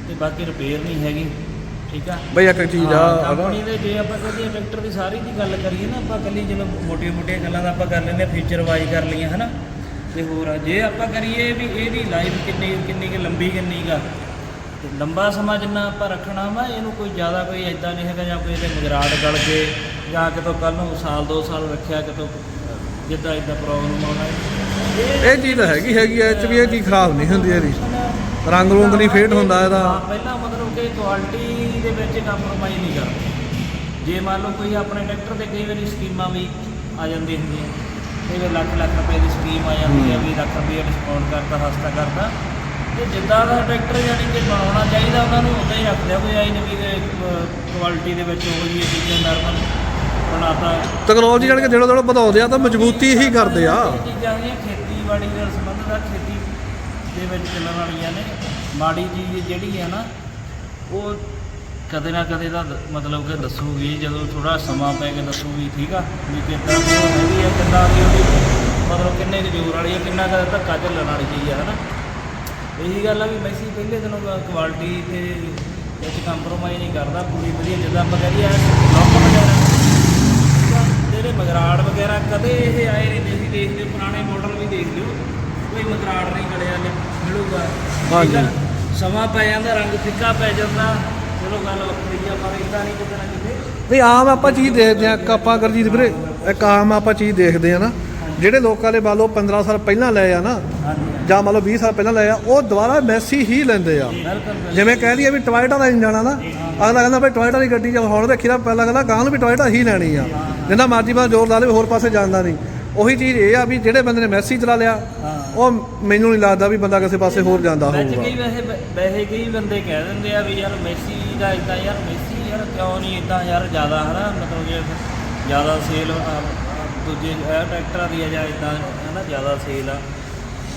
ਤੇ ਬਾਕੀ ਰਿਪੇਅਰ ਨਹੀਂ ਹੈਗੀ ਠੀਕ ਆ? ਬਈ ਇੱਕ ਚੀਜ਼ ਆ ਹਨਾ ਕੰਪਨੀ ਦੇ ਜੇ ਆਪਾਂ ਕਰੀਏ ਟਰੈਕਟਰ ਦੀ ਸਾਰੀ ਦੀ ਗੱਲ ਕਰੀਏ ਨਾ ਆਪਾਂ ਕੱਲੀ ਚਲੋ ਮੋਟੀਆਂ ਮੋਟੀਆਂ ਗੱਲਾਂ ਦਾ ਆਪਾਂ ਕਰ ਲੈਂਦੇ ਫੀਚਰ ਵਾਈਜ਼ ਕਰ ਲਈਆਂ ਹਨਾ? ਤੇ ਹੋਰ ਆ, ਜੇ ਆਪਾਂ ਕਰੀਏ ਵੀ ਇਹਦੀ ਲਾਈਫ ਕਿੰਨੀ ਕਿੰਨੀ ਕਿ ਲੰਬੀ ਕਿੰਨੀ ਗਾ ਲੰਬਾ ਸਮਾਂ ਜਿੰਨਾ ਆਪਾਂ ਰੱਖਣਾ ਵਾ ਇਹਨੂੰ ਕੋਈ ਜ਼ਿਆਦਾ ਕੋਈ ਐਦਾਂ ਨਹੀਂ ਹੈਗਾ ਜਾਂ ਕੋਈ ਇਹਦੇ ਮਗਰਾੜ ਗਲ ਕੇ ਜਾਂ ਕਿਤੋਂ ਕੱਲ ਨੂੰ ਸਾਲ ਦੋ ਸਾਲ ਰੱਖਿਆ ਕਿਤੋਂ ਜਿੱਦਾਂ ਇਦਾਂ ਪ੍ਰੋਬਲਮ ਆਉਣਾ ਇਹ ਚੀਜ਼ ਤਾਂ ਹੈਗੀ ਹੈਗੀ ਐ ਚ ਵੀ ਇਹ ਚੀਜ਼ ਖਰਾਬ ਨਹੀਂ ਹੁੰਦੀ ਇਹਦੀ। ਰੰਗ ਰੁੰਗ ਨਹੀਂ ਫੇਟ ਹੁੰਦਾ ਇਹਦਾ। ਪਹਿਲਾਂ ਮਤਲਬ ਕਿ ਕੁਆਲਿਟੀ ਦੇ ਵਿੱਚ ਕੰਪਰੋਮਾਈਜ਼ ਨਹੀਂ ਕਰਦੇ। ਜੇ ਮੰਨ ਲਓ ਕੋਈ ਆਪਣੇ ਟਰੈਕਟਰ ਤੇ ਕਈ ਵਾਰੀ ਸਕੀਮਾਂ ਵੀ ਆ ਜਾਂਦੀਆਂ ਹੁੰਦੀਆਂ। ਕਈ ਵਾਰ ਲੱਖ ਲੱਖ ਰੁਪਏ ਦੀ ਸਕੀਮ ਆ ਜਾਂਦੀ ਹੈ। ਵੀ ਲੱਖ ਰੁਪਏ ਡਿਸਕਾਊਂਟ ਕਰਦਾ ਹਸਤਾ ਕਰਦਾ ਤੇ ਜਿੱਦਾਂ ਦਾ ਟਰੈਕਟਰ ਯਾਨੀ ਕਿ ਬਣਾਉਣਾ ਚਾਹੀਦਾ ਉਹਨਾਂ ਨੂੰ ਉਦਾਂ ਹੀ ਰੱਖਦੇ ਕੋਈ ਆਈ ਨਹੀਂ ਵੀ ਕੁਆਲਿਟੀ ਦੇ ਵਿੱਚ ਉਹ ਜੀ ਚੀਜ਼ਾਂ ਨਰਮਲ ਬਣਾਤਾ। ਟੈਕਨੋਲੋਜੀ ਜਾਣ ਕੇ ਜਿਹੜਾ ਜਿਹੜਾ ਵਧਾਉਂਦੇ ਆ ਤਾਂ ਮਜ਼ਬੂਤੀ ਹੀ ਕਰਦੇ ਆ। ਚੀਜ਼ਾਂ ਹੈਗੀਆਂ ਖੇਤੀਬਾੜੀ ਨਾਲ ਸੰਬੰਧਿਤ ਆ ਖੇਤੀ ਦੇ ਵਿੱਚ ਚੱਲਣ ਵਾਲੀਆਂ ਨੇ। ਮਾੜੀ ਚੀਜ਼ ਜਿਹੜੀ ਹੈ ਨਾ ਉਹ ਕਦੇ ਨਾ ਕਦੇ ਤਾਂ ਦ- ਮਤਲਬ ਕਿ ਦੱਸੂਗੀ ਜਦੋਂ ਥੋੜਾ ਸਮਾਂ ਪੈ ਕੇ ਦੱਸੂਗੀ ਠੀਕ ਆ? ਵੀ ਕਿੱਦਾਂ ਦੀ ਉਹ ਹੈਗੀ ਆ ਕਿੱਦਾਂ ਦੀ ਉਹਦੀ ਮਤਲਬ ਕਿੰਨੇ ਕੁ ਜ਼ੋਰ ਵਾਲੀ ਆ ਕਿੰਨਾ ਕੁ ਧੱਕਾ ਝੱਲਣ ਵਾਲੀ ਚੀਜ਼ ਆ ਹਨਾ? ਇਹੀ ਗੱਲ ਆ ਵੀ ਮੈਸੀ ਪਹਿਲੇ ਦਿਨੋਂ ਕੁਆਲਿਟੀ ਤੇ ਵਿੱਚ ਕੰਪਰੋਮਾਈਜ਼ ਨਹੀਂ ਕਰਦਾ ਪੂਰੀ ਵਧੀਆ ਜਿੱਦਾਂ ਆਪਾਂ ਕਹੀਏ ਲੋਕ ਵਗੈਰਾ। ਆ, ਜਿਹੜੇ ਮਗਰਾੜ ਵਗੈਰਾ ਕਦੇ ਇਹ ਆਏ ਨਹੀਂ ਤੁਸੀਂ ਦੇਖ ਲਿਓ ਪੁਰਾਣੇ ਮਾਡਲ ਵੀ ਦੇਖ ਲਿਓ ਕੋਈ ਮਗਰਾੜ ਨਹੀਂ ਗੜਿਆ ਨੇ ਮਿਲੂਗਾ। ਆ? ਸਮਾਂ ਪੈ ਜਾਂਦਾ ਰੰਗ ਫਿੱਕਾ ਪੈ ਜਾਂਦਾ ਚਲੋ ਗੱਲ ਵੱਖਰੀ ਆ ਪਰ ਇਦਾਂ ਨਹੀਂ ਕਿਤੇ ਨਾ ਕਿਤੇ। ਨਹੀਂ ਆਮ ਆਪਾਂ ਚੀਜ਼ ਦੇਖਦੇ ਆ ਆਪਾਂ ਗੁਰਜੀਤ ਵੀਰੇ ਇੱਕ ਆਮ ਆਪਾਂ ਚੀਜ਼ ਦੇਖਦੇ ਆ ਨਾ ਜਿਹੜੇ ਲੋਕਾਂ ਦੇ ਮੰਨ ਲਓ 15 ਸਾਲ ਪਹਿਲਾਂ ਲਏ ਆ ਨਾ ਜਾਂ ਮੰਨ ਲਓ 20 ਸਾਲ ਪਹਿਲਾਂ ਲਏ ਆ ਉਹ ਦੁਬਾਰਾ ਮੈਸੀ ਹੀ ਲੈਂਦੇ ਆ। ਜਿਵੇਂ ਕਹਿ ਦਈਏ ਵੀ ਟੋਇਟਾ ਦਾ ਇੰਜਣ ਆ ਨਾ ਅਗਲਾ ਕਹਿੰਦਾ ਬਈ ਟੋਇਟਾ ਦੀ ਗੱਡੀ ਜਾਂ ਹੁਣ ਦੇਖੀ ਨਾ ਪਹਿਲਾਂ ਕਹਿੰਦਾ ਨੂੰ ਵੀ ਟੋਇਟਾ ਹੀ ਲੈਣੀ ਆ। ਜਿੰਨਾ ਮਰਜ਼ੀ ਬਾ ਜ਼ੋਰ ਲਾ ਲੇ ਹੋਰ ਪਾਸੇ ਜਾਂਦਾ ਨਹੀਂ। ਉਹੀ ਚੀਜ਼ ਇਹ ਆ ਵੀ ਜਿਹੜੇ ਬੰਦੇ ਨੇ ਮੈਸੀ ਚਲਾ ਲਿਆ ਉਹ ਮੈਨੂੰ ਨਹੀਂ ਲੱਗਦਾ ਵੀ ਬੰਦਾ ਕਿਸੇ ਪਾਸੇ ਹੋਰ ਜਾਂਦਾ ਹੋਊਗਾ। ਕਈ ਵੈਸੇ ਵੈਸੇ ਕਈ ਬੰਦੇ ਕਹਿ ਦਿੰਦੇ ਆ ਵੀ ਯਾਰ ਮੈਸੀ ਦਾ ਇਦਾਂ ਯਾਰ ਮੈਸੀ ਯਾਰ ਕਿਉਂ ਨਹੀਂ ਇਦਾਂ ਯਾਰ ਜ਼ਿਆਦਾ ਹਨਾ? ਮਤਲਬ ਜੇ ਜ਼ਿਆਦਾ ਸੇਲ ਦੂਜੇ, ਇਹ ਟਰੈਕਟਰਾਂ ਦੀ ਆ ਜਾਂ ਇਦਾਂ ਹਨਾ, ਜ਼ਿਆਦਾ ਸੇਲ ਆ।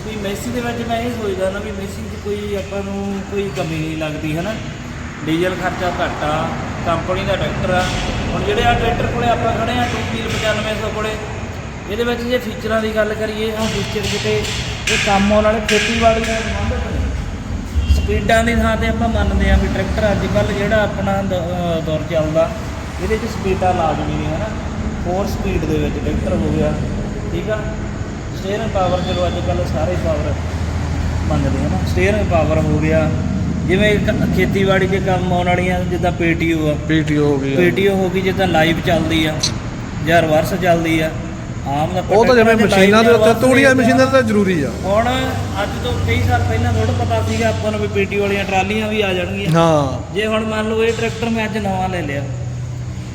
ਵੀ ਮੈਸੀ ਦੇ ਵਿੱਚ ਮੈਂ ਇਹ ਸੋਚਦਾ ਨਾ ਵੀ ਮੈਸੀ 'ਚ ਕੋਈ ਆਪਾਂ ਨੂੰ ਕੋਈ ਕਮੀ ਨਹੀਂ ਲੱਗਦੀ, ਹਨਾ। ਡੀਜ਼ਲ ਖਰਚਾ ਘੱਟ ਆ ਕੰਪਨੀ ਦਾ ਟਰੈਕਟਰ ਆ। ਹੁਣ ਜਿਹੜੇ ਆ ਟਰੈਕਟਰ ਕੋਲੇ ਆਪਾਂ ਖੜੇ ਆ 9500 ਕੋਲੇ, ਇਹਦੇ ਵਿੱਚ ਜੇ ਫੀਚਰਾਂ ਦੀ ਗੱਲ ਕਰੀਏ ਆ ਫੀਚਰ ਕਿਤੇ ਇਹ ਕੰਮ ਆਉਣ ਵਾਲੇ ਖੇਤੀਬਾੜੀ ਨਾਲ ਸੰਬੰਧਿਤ ਸਪੀਡਾਂ ਦੀ ਥਾਂ ਤੇ ਆਪਾਂ ਮੰਨਦੇ ਆ ਵੀ ਟਰੈਕਟਰ ਅੱਜ ਕੱਲ ਜਿਹੜਾ ਆਪਣਾ ਦ- ਦੌਰ ਚੱਲਦਾ, ਇਹਦੇ 'ਚ ਸਪੀਡਾਂ ਲਾਜ਼ਮੀ ਨੇ, ਹਨਾ। 4 ਸਪੀਡ ਦੇ ਵਿੱਚ ਟਰੈਕਟਰ ਹੋ ਗਿਆ ਠੀਕ ਆ? ਸਟੀਅਰਿੰਗ ਪਾਵਰ ਚਲੋ ਅੱਜ ਕੱਲ ਸਾਰੇ ਪਾਵਰ ਮੰਗਦੇ ਹਨਾ ਸਟੀਅਰਿੰਗ ਪਾਵਰ ਹੋ ਗਿਆ ਜਿਵੇਂ ਖੇਤੀਬਾੜੀ ਦੇ ਕੰਮ ਆਉਣ ਵਾਲੀਆਂ ਜਿੱਦਾਂ ਪੀਟੀਓ ਆ। ਪੀਟੀਓ ਹੋ ਗਈ। ਪੀਟੀਓ ਹੋ ਗਈ ਜਿੱਦਾਂ ਲਾਈਵ ਚੱਲਦੀ ਆ ਜਾਂ ਰਿਵਰਸ ਚੱਲਦੀ ਆ। ਆਮ ਦਾ ਉਹ ਤਾਂ ਜਿਵੇਂ ਮਸ਼ੀਨਾਂ ਦੇ ਉੱਤੇ ਤੂੜੀਆਂ ਮਸ਼ੀਨਾਂ ਤਾਂ ਜ਼ਰੂਰੀ ਆ। ਹੁਣ ਅੱਜ ਤੋਂ ਕਈ ਸਾਲ ਪਹਿਲਾਂ ਥੋੜਾ ਪਤਾ ਸੀਗਾ ਆਪਾਂ ਨੂੰ ਵੀ ਪੀਟੀ ਵਾਲੀਆਂ ਟਰਾਲੀਆਂ ਵੀ ਆ ਜਾਣਗੀਆਂ। ਹਾਂ। ਜੇ ਹੁਣ ਮੰਨ ਲਓ ਇਹ ਟਰੈਕਟਰ ਮੈਂ ਅੱਜ ਨਵਾਂ ਲੈ ਲਿਆ।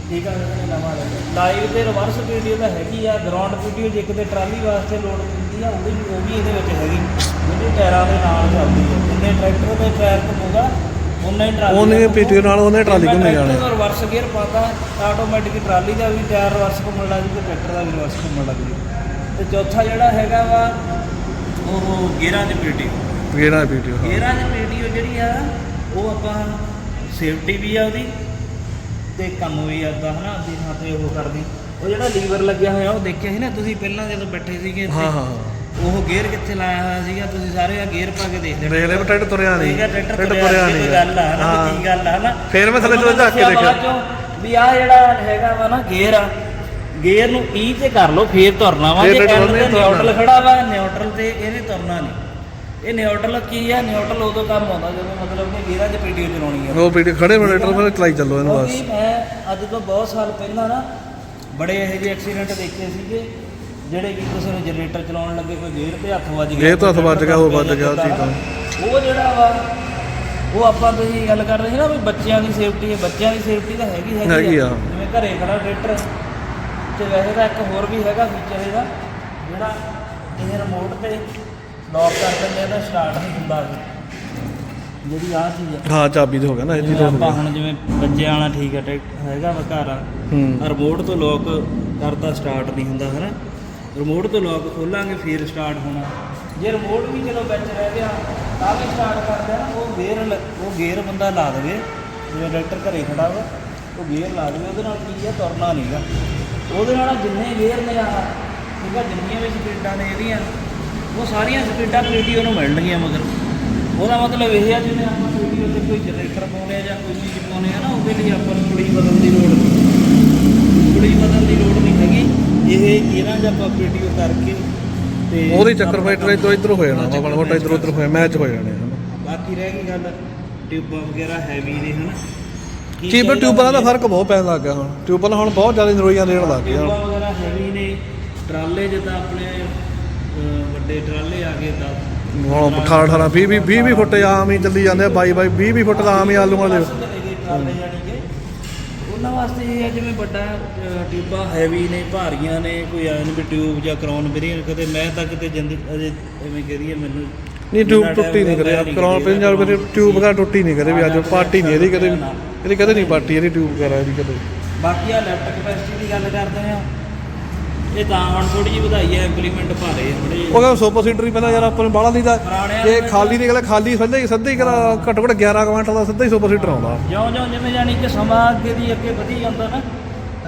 ਠੀਕ ਆ ਮੈਂ ਨਵਾਂ ਲੈ ਲਿਆ। ਲਾਈਵ ਤੇ ਰਿਵਰਸ ਵੀਡੀਓ ਤਾਂ ਹੈਗੀ ਆ ਗਰਾਊਂਡ ਵੀਡੀਓ ਜੇ ਕਿਤੇ ਟਰਾਲੀ ਵਾਸਤੇ ਲੋਡ ਪੈਂਦੀ ਆ ਉਹਦੀ ਉਹ ਵੀ ਇਹਦੇ ਵਿੱਚ ਹੈਗੀ। ਜਿਹੜੀ ਟਾਇਰਾਂ ਦੇ ਨਾਲ ਚੱਲਦੀ ਹੈ ਜਿੰਨੇ ਟਰੈਕਟਰ ਦੇ ਟਾਇਰ ਘੁੰਮੂਗਾ ਉਨਾ ਹੀ ਟਰਾਲੀ ਉਹਨੇ ਪੀਟੀ ਨਾਲ ਉਹਨੇ ਟਰਾਲੀ ਘੁੰਮੀ ਜਾਣੀ। ਰਿਵਰਸ ਗੇਅਰ ਪਾਤਾ ਆਟੋਮੈਟਿਕ ਟਰਾਲੀ ਦਾ ਵੀ ਟਾਇਰ ਰਿਵਰਸ ਘੁੰਮਣ ਲੱਗ ਜੂ ਤੇ ਟਰੈਕਟਰ ਦਾ ਵੀ ਰਿਵਰਸ ਘੁੰਮਣ ਲੱਗ ਜੂ। ਤੇ ਚੌਥਾ ਜਿਹੜਾ ਹੈਗਾ ਵਾ ਉਹ ਗੇਅਰਾਂ ਦੀ ਪੀਟੀ। ਗੇੜਾ ਪੀਟੀ ਹਾਂ। ਗੇਅਰਾਂ ਦੀ ਪੀਟੀ ਜਿਹੜੀ ਆ ਉਹ ਆਪਾਂ ਸੇਫਟੀ ਵੀ ਆ ਉਹਦੀ ਤੇ ਕੰਮ ਵੀ ਆਦਾ ਹਨਾ ਅੱਧੀ ਥਾਂ ਤੇ ਉਹ ਕਰਦੀ। ਉਹ ਜਿਹੜਾ ਲੀਵਰ ਲੱਗਿਆ ਹੋਇਆ ਉਹ ਦੇਖਿਆ ਸੀ ਨਾ ਤੁਸੀਂ ਪਹਿਲਾਂ ਜਦੋਂ ਬੈਠੇ ਸੀਗੇ ਇੱਥੇ ਹਾਂ ਹਾਂ ਉਹ ਗੇਅਰ ਕਿੱਥੇ ਲਾਇਆ ਹੋਇਆ ਸੀਗਾ? ਤੁਸੀਂ ਸਾਰੇ ਆ ਗੇਅਰ ਪਾ ਕੇ ਦੇਖ ਦੇਖ ਲੈ ਟਰੈਕਟਰ ਤੁਰਿਆ ਨਹੀਂ ਟਰੈਕਟਰ ਤੁਰਿਆ ਨਹੀਂ ਗੱਲ ਆ ਹਨਾ ਵੀ ਕੀ ਗੱਲ ਆ ਹਨਾ। ਫੇਰ ਮੈਂ ਥੱਲੇ ਤੋਂ ਝਾਕ ਕੇ ਦੇਖਿਆ। ਵੀ ਆ ਜਿਹੜਾ ਹੈਗਾ ਵਾ ਨਾ ਗੇਅਰ ਆ ਗੇਅਰ ਨੂੰ ਈ ਤੇ ਕਰ ਲਓ ਫੇਰ ਤੁਰਨਾ ਵਾ। ਜੇ। ਨਿਊਟਰਲ ਖੜਾ ਵਾ ਨਿਊਟਰਲ ਤੇ ਇਹਨੇ ਤੁਰਨਾ ਨਹੀਂ ਇਹ ਨਿਊਟਰਲ ਕੀ ਆ? ਨਿਊਟਰਲ ਉਦੋਂ ਕੰਮ ਆਉਂਦਾ ਜਦੋਂ ਮਤਲਬ ਕਿ ਗੇਅਰਾਂ 'ਚ ਪੀਟੀਓ ਚਲਾਉਣੀ ਆ। ਉਹ ਪੀਟੀ ਖੜੇ ਟਰੈਕਟਰ ਫਿਰ ਚਲਾਈ ਚੱਲੋ ਇਹਨੂੰ ਬਸ। ਮੈਂ ਅੱਜ ਤੋਂ ਬਹੁਤ ਸਾਲ ਪਹਿਲਾਂ ਨਾ ਬੜੇ ਇਹੋ ਜਿਹੇ ਐਕਸੀਡੈਂਟ ਦੇਖੇ ਸੀਗੇ ਜਿਹੜੇ ਕਿ ਕਿਸੇ ਨੇ ਜਨਰੇਟਰ ਚਲਾਉਣ ਲੱਗੇ ਕੋਈ ਗੇਅਰ ਤੇ ਹੱਥ ਵੱਜ ਗਿਆ ਗੇਅਰ ਤੇ ਹੱਥ ਵੱਜ ਗਿਆ, ਉਹ ਵੱਜ ਗਿਆ, ਚੀਜ਼ ਨਾ। ਉਹ ਜਿਹੜਾ ਵਾ ਉਹ ਆਪਾਂ ਤੁਸੀਂ ਗੱਲ ਕਰ ਰਹੇ ਸੀ ਨਾ ਵੀ ਬੱਚਿਆਂ ਦੀ ਸੇਫਟੀ ਹੈ ਬੱਚਿਆਂ ਦੀ ਸੇਫਟੀ ਤਾਂ ਹੈਗੀ ਹੈਗੀ ਆ। ਜਿਵੇਂ ਘਰੇ ਖੜਾ ਟਰੈਕਟਰ ਤੇ ਵੈਸੇ ਤਾਂ ਇੱਕ ਹੋਰ ਵੀ ਹੈਗਾ ਫੀਚਰ ਇਹਦਾ ਜਿਹੜਾ ਇਹ ਰਿਮੋਟ ਤੇ ਲੌਕ ਕਰ ਦਿੰਦੇ ਆ ਤਾਂ ਸਟਾਰਟ ਨਹੀਂ ਹੁੰਦਾ ਸੀ ਜਿਹੜੀ ਚੀਜ਼ ਆ। ਹਾਂ ਚਾਬੀ ਤੇ ਹੋ ਗਿਆ ਨਾ ਇਹ ਜਿਵੇਂ ਹੋ ਆਪਾਂ ਗਿਆ ਹੁਣ ਜਿਵੇਂ ਬੱਚਿਆਂ ਵਾਲਾ ਠੀਕ ਹੈ ਟਰੈਕ- ਹੈਗਾ ਵਾ ਘਰ ਆ। ਹੂੰ। ਰਿਮੋਟ ਤੋਂ ਲੋਕ ਕਰਤਾ ਸਟਾਰਟ ਨਹੀਂ ਹੁੰਦਾ ਹਨਾ? ਰਿਮੋਟ ਤੋਂ ਲੋਕ ਖੋਲਾਂਗੇ ਫਿਰ ਸਟਾਰਟ ਹੋਣਾ। ਜੇ ਰਿਮੋਟ ਵੀ ਚਲੋ ਵਿੱਚ ਰਹਿ ਗਿਆ ਤਾਂ ਵੀ ਸਟਾਰਟ ਕਰਦੇ ਆ ਉਹ ਗੇਅਰ ਲ- ਉਹ ਗੇਅਰ ਬੰਦਾ ਲਾ ਦੇਵੇ। ਜਿਵੇਂ ਡਾਕਟਰ ਘਰੇ ਖੜਾ ਵਾ ਉਹ ਗੇਅਰ ਲਾ ਦੇਵੇ ਉਹਦੇ ਨਾਲ ਕੀ ਆ ਤੁਰਨਾ ਨਹੀਂਗਾ ਉਹਦੇ ਨਾਲ ਜਿੰਨੇ ਗੇਅਰ ਨੇ ਆ ਠੀਕ ਆ ਜਿੰਨੀਆਂ ਵੀ ਸਪੀਡਾਂ ਨੇ ਇਹਦੀਆਂ ਉਹ ਸਾਰੀਆਂ ਸਪੀਡਾਂ ਪੀਟੀ ਨੂੰ ਮਿਲਣਗੀਆਂ ਮਗਰ। ਉਹਦਾ ਮਤਲਬ ਇਹ ਆ ਜਿਵੇਂ ਆਪਾਂ ਵੀਡੀਓ ਤੇ ਕੋਈ ਜਨਰੇਟਰ ਪਾਉਣੇ ਆ ਜਾਂ ਕੋਈ ਚੀਜ਼ ਪਾਉਣੇ ਆ ਨਾ ਉਹਦੇ ਲਈ ਆਪਾਂ ਨੂੰ ਕੁੜੀ ਬਦਲਣ ਦੀ ਲੋੜ ਨਹੀਂ। ਕੁੜੀ ਬਦਲਣ ਦੀ ਲੋੜ ਨਹੀਂ ਹੈਗੀ। ਇਹ ਇਹਨਾਂ ਜਾਂ ਆਪਾਂ ਵੀਡੀਓ ਕਰਕੇ ਤੇ ਉਹਦੇ ਚੱਕਰ ਫਾਈਟਰ ਇਧਰ ਇਧਰ ਹੋ ਜਾਣਾ ਆਪਣਾ ਮੋਟਾ ਇਧਰ ਉਧਰ ਹੋਇਆ ਮੈਚ ਹੋ ਜਾਣੇ ਬਾਕੀ ਰਹਿ ਗਈ ਗੱਲ ਟਿਊਬਾਂ ਵਗੈਰਾ ਹੈਵੀ ਨੇ ਹਨਾ। ਚਾਹੀਦਾ ਟਿਊਬਾਂ ਦਾ ਫ਼ਰਕ ਬਹੁਤ ਪੈਣ ਲੱਗ ਗਿਆ ਹੁਣ। ਟਿਊਬਾਂ ਹੁਣ ਬਹੁਤ ਜ਼ਿਆਦਾ ਨਰੋਈਆਂ ਦੇਣ ਲੱਗ ਗਏ ਟਿਊਬਾਂ ਵਗੈਰਾ ਹੈਵੀ ਨੇ ਟਰਾਲੇ ਜਿੱਦਾਂ ਆਪਣੇ ਵੱਡੇ ਟਰਾਲੇ ਆ ਗਏ ਤਾਂ ਹੁਣ 18 18 20 20 20 20 ਫੁੱਟ ਆਮ ਹੀ ਚੱਲੀ ਜਾਂਦੇ ਆ 22 22 20 20 ਫੁੱਟ ਦਾ ਆਮ ਹੀ ਆਲੂ ਵਾਲੇ। ਟਰਾਲੇ ਜਾਣੀ ਕਿ। ਉਹਨਾਂ ਵਾਸਤੇ ਇਹ ਹੈ ਜਿਵੇਂ ਵੱਡਾ ਟਿਊਬਾਂ ਹੈਵੀ ਨੇ ਭਾਰੀਆਂ ਨੇ ਕੋਈ ਐਂ ਨੀ ਵੀ ਟਿਊਬ ਜਾਂ ਕਰਾਉਣ ਵੀਰੇ ਕਦੇ ਮੈਂ ਤਾਂ ਕਿਤੇ ਜਿੰਦ ਅਜੇ ਐਵੇਂ ਕਹਦੀ ਮੈਨੂੰ ਨਹੀਂ ਟਿਊਬ ਟੁੱਟੀ ਨਹੀਂ ਕਰੇ ਮੈਂ ਨਹੀਂ ਕਰਾਉਣ ਕਰੀ, ਪੰਜਾਬ ਮੇਰੇ ਟਿਊਬ ਦਾ ਟੁੱਟੀ ਨਹੀਂ ਕਰੇ ਵੀ ਅੱਜ ਪਾਰਟੀ ਨਹੀਂ ਇਹਦੀ ਕਦੇ। ਇਹਦੀ ਕਦੇ ਨਹੀਂ ਪਾਰਟੀ ਇਹਦੀ ਟਿਊਬ ਵਗੈਰਾ ਇਹਦੀ ਕਦੇ। ਬਾਕੀ ਆ ਲੈਫਟ ਕਪੈਸਿਟੀ ਦੀ ਗੱਲ ਕਰਦੇ ਆ ਇਹ ਤਾਂ ਹੁਣ ਥੋੜੀ ਜਿਹੀ ਵਧਾਈ ਹੈ ਇੰਪਲੀਮੈਂਟ ਭਾਰੇ ਆ ਥੋੜੇ ਉਹ ਕਹਿੰਦਾ ਸੁਪਰ ਸੀਡਰ ਹੀ ਪਹਿਲਾਂ ਯਾਰ ਆਪਾਂ ਨੂੰ ਬਾਹਲਾ ਦੀਦਾ ਜੇ ਨੂੰ ਖਾਲੀ ਨਿਕਲੇ ਖਾਲੀ ਸਿੱਧਾ ਹੀ ਸਿੱਧਾ ਹੀ ਕਰਾ ਘੱਟੋ ਘੱਟ 11 ਕੁਇੰਟਲ ਦਾ ਸਿੱਧਾ ਹੀ ਸੁਪਰ ਸੀਡਰ ਆਉਂਦਾ। ਜਿਉਂ ਜਿਉਂ ਜਿਵੇਂ ਜਾਣੀ ਕਿ ਸਮਾਂ ਅੱਗੇ ਦੀ ਅੱਗੇ ਵਧੀ ਜਾਂਦਾ ਨਾ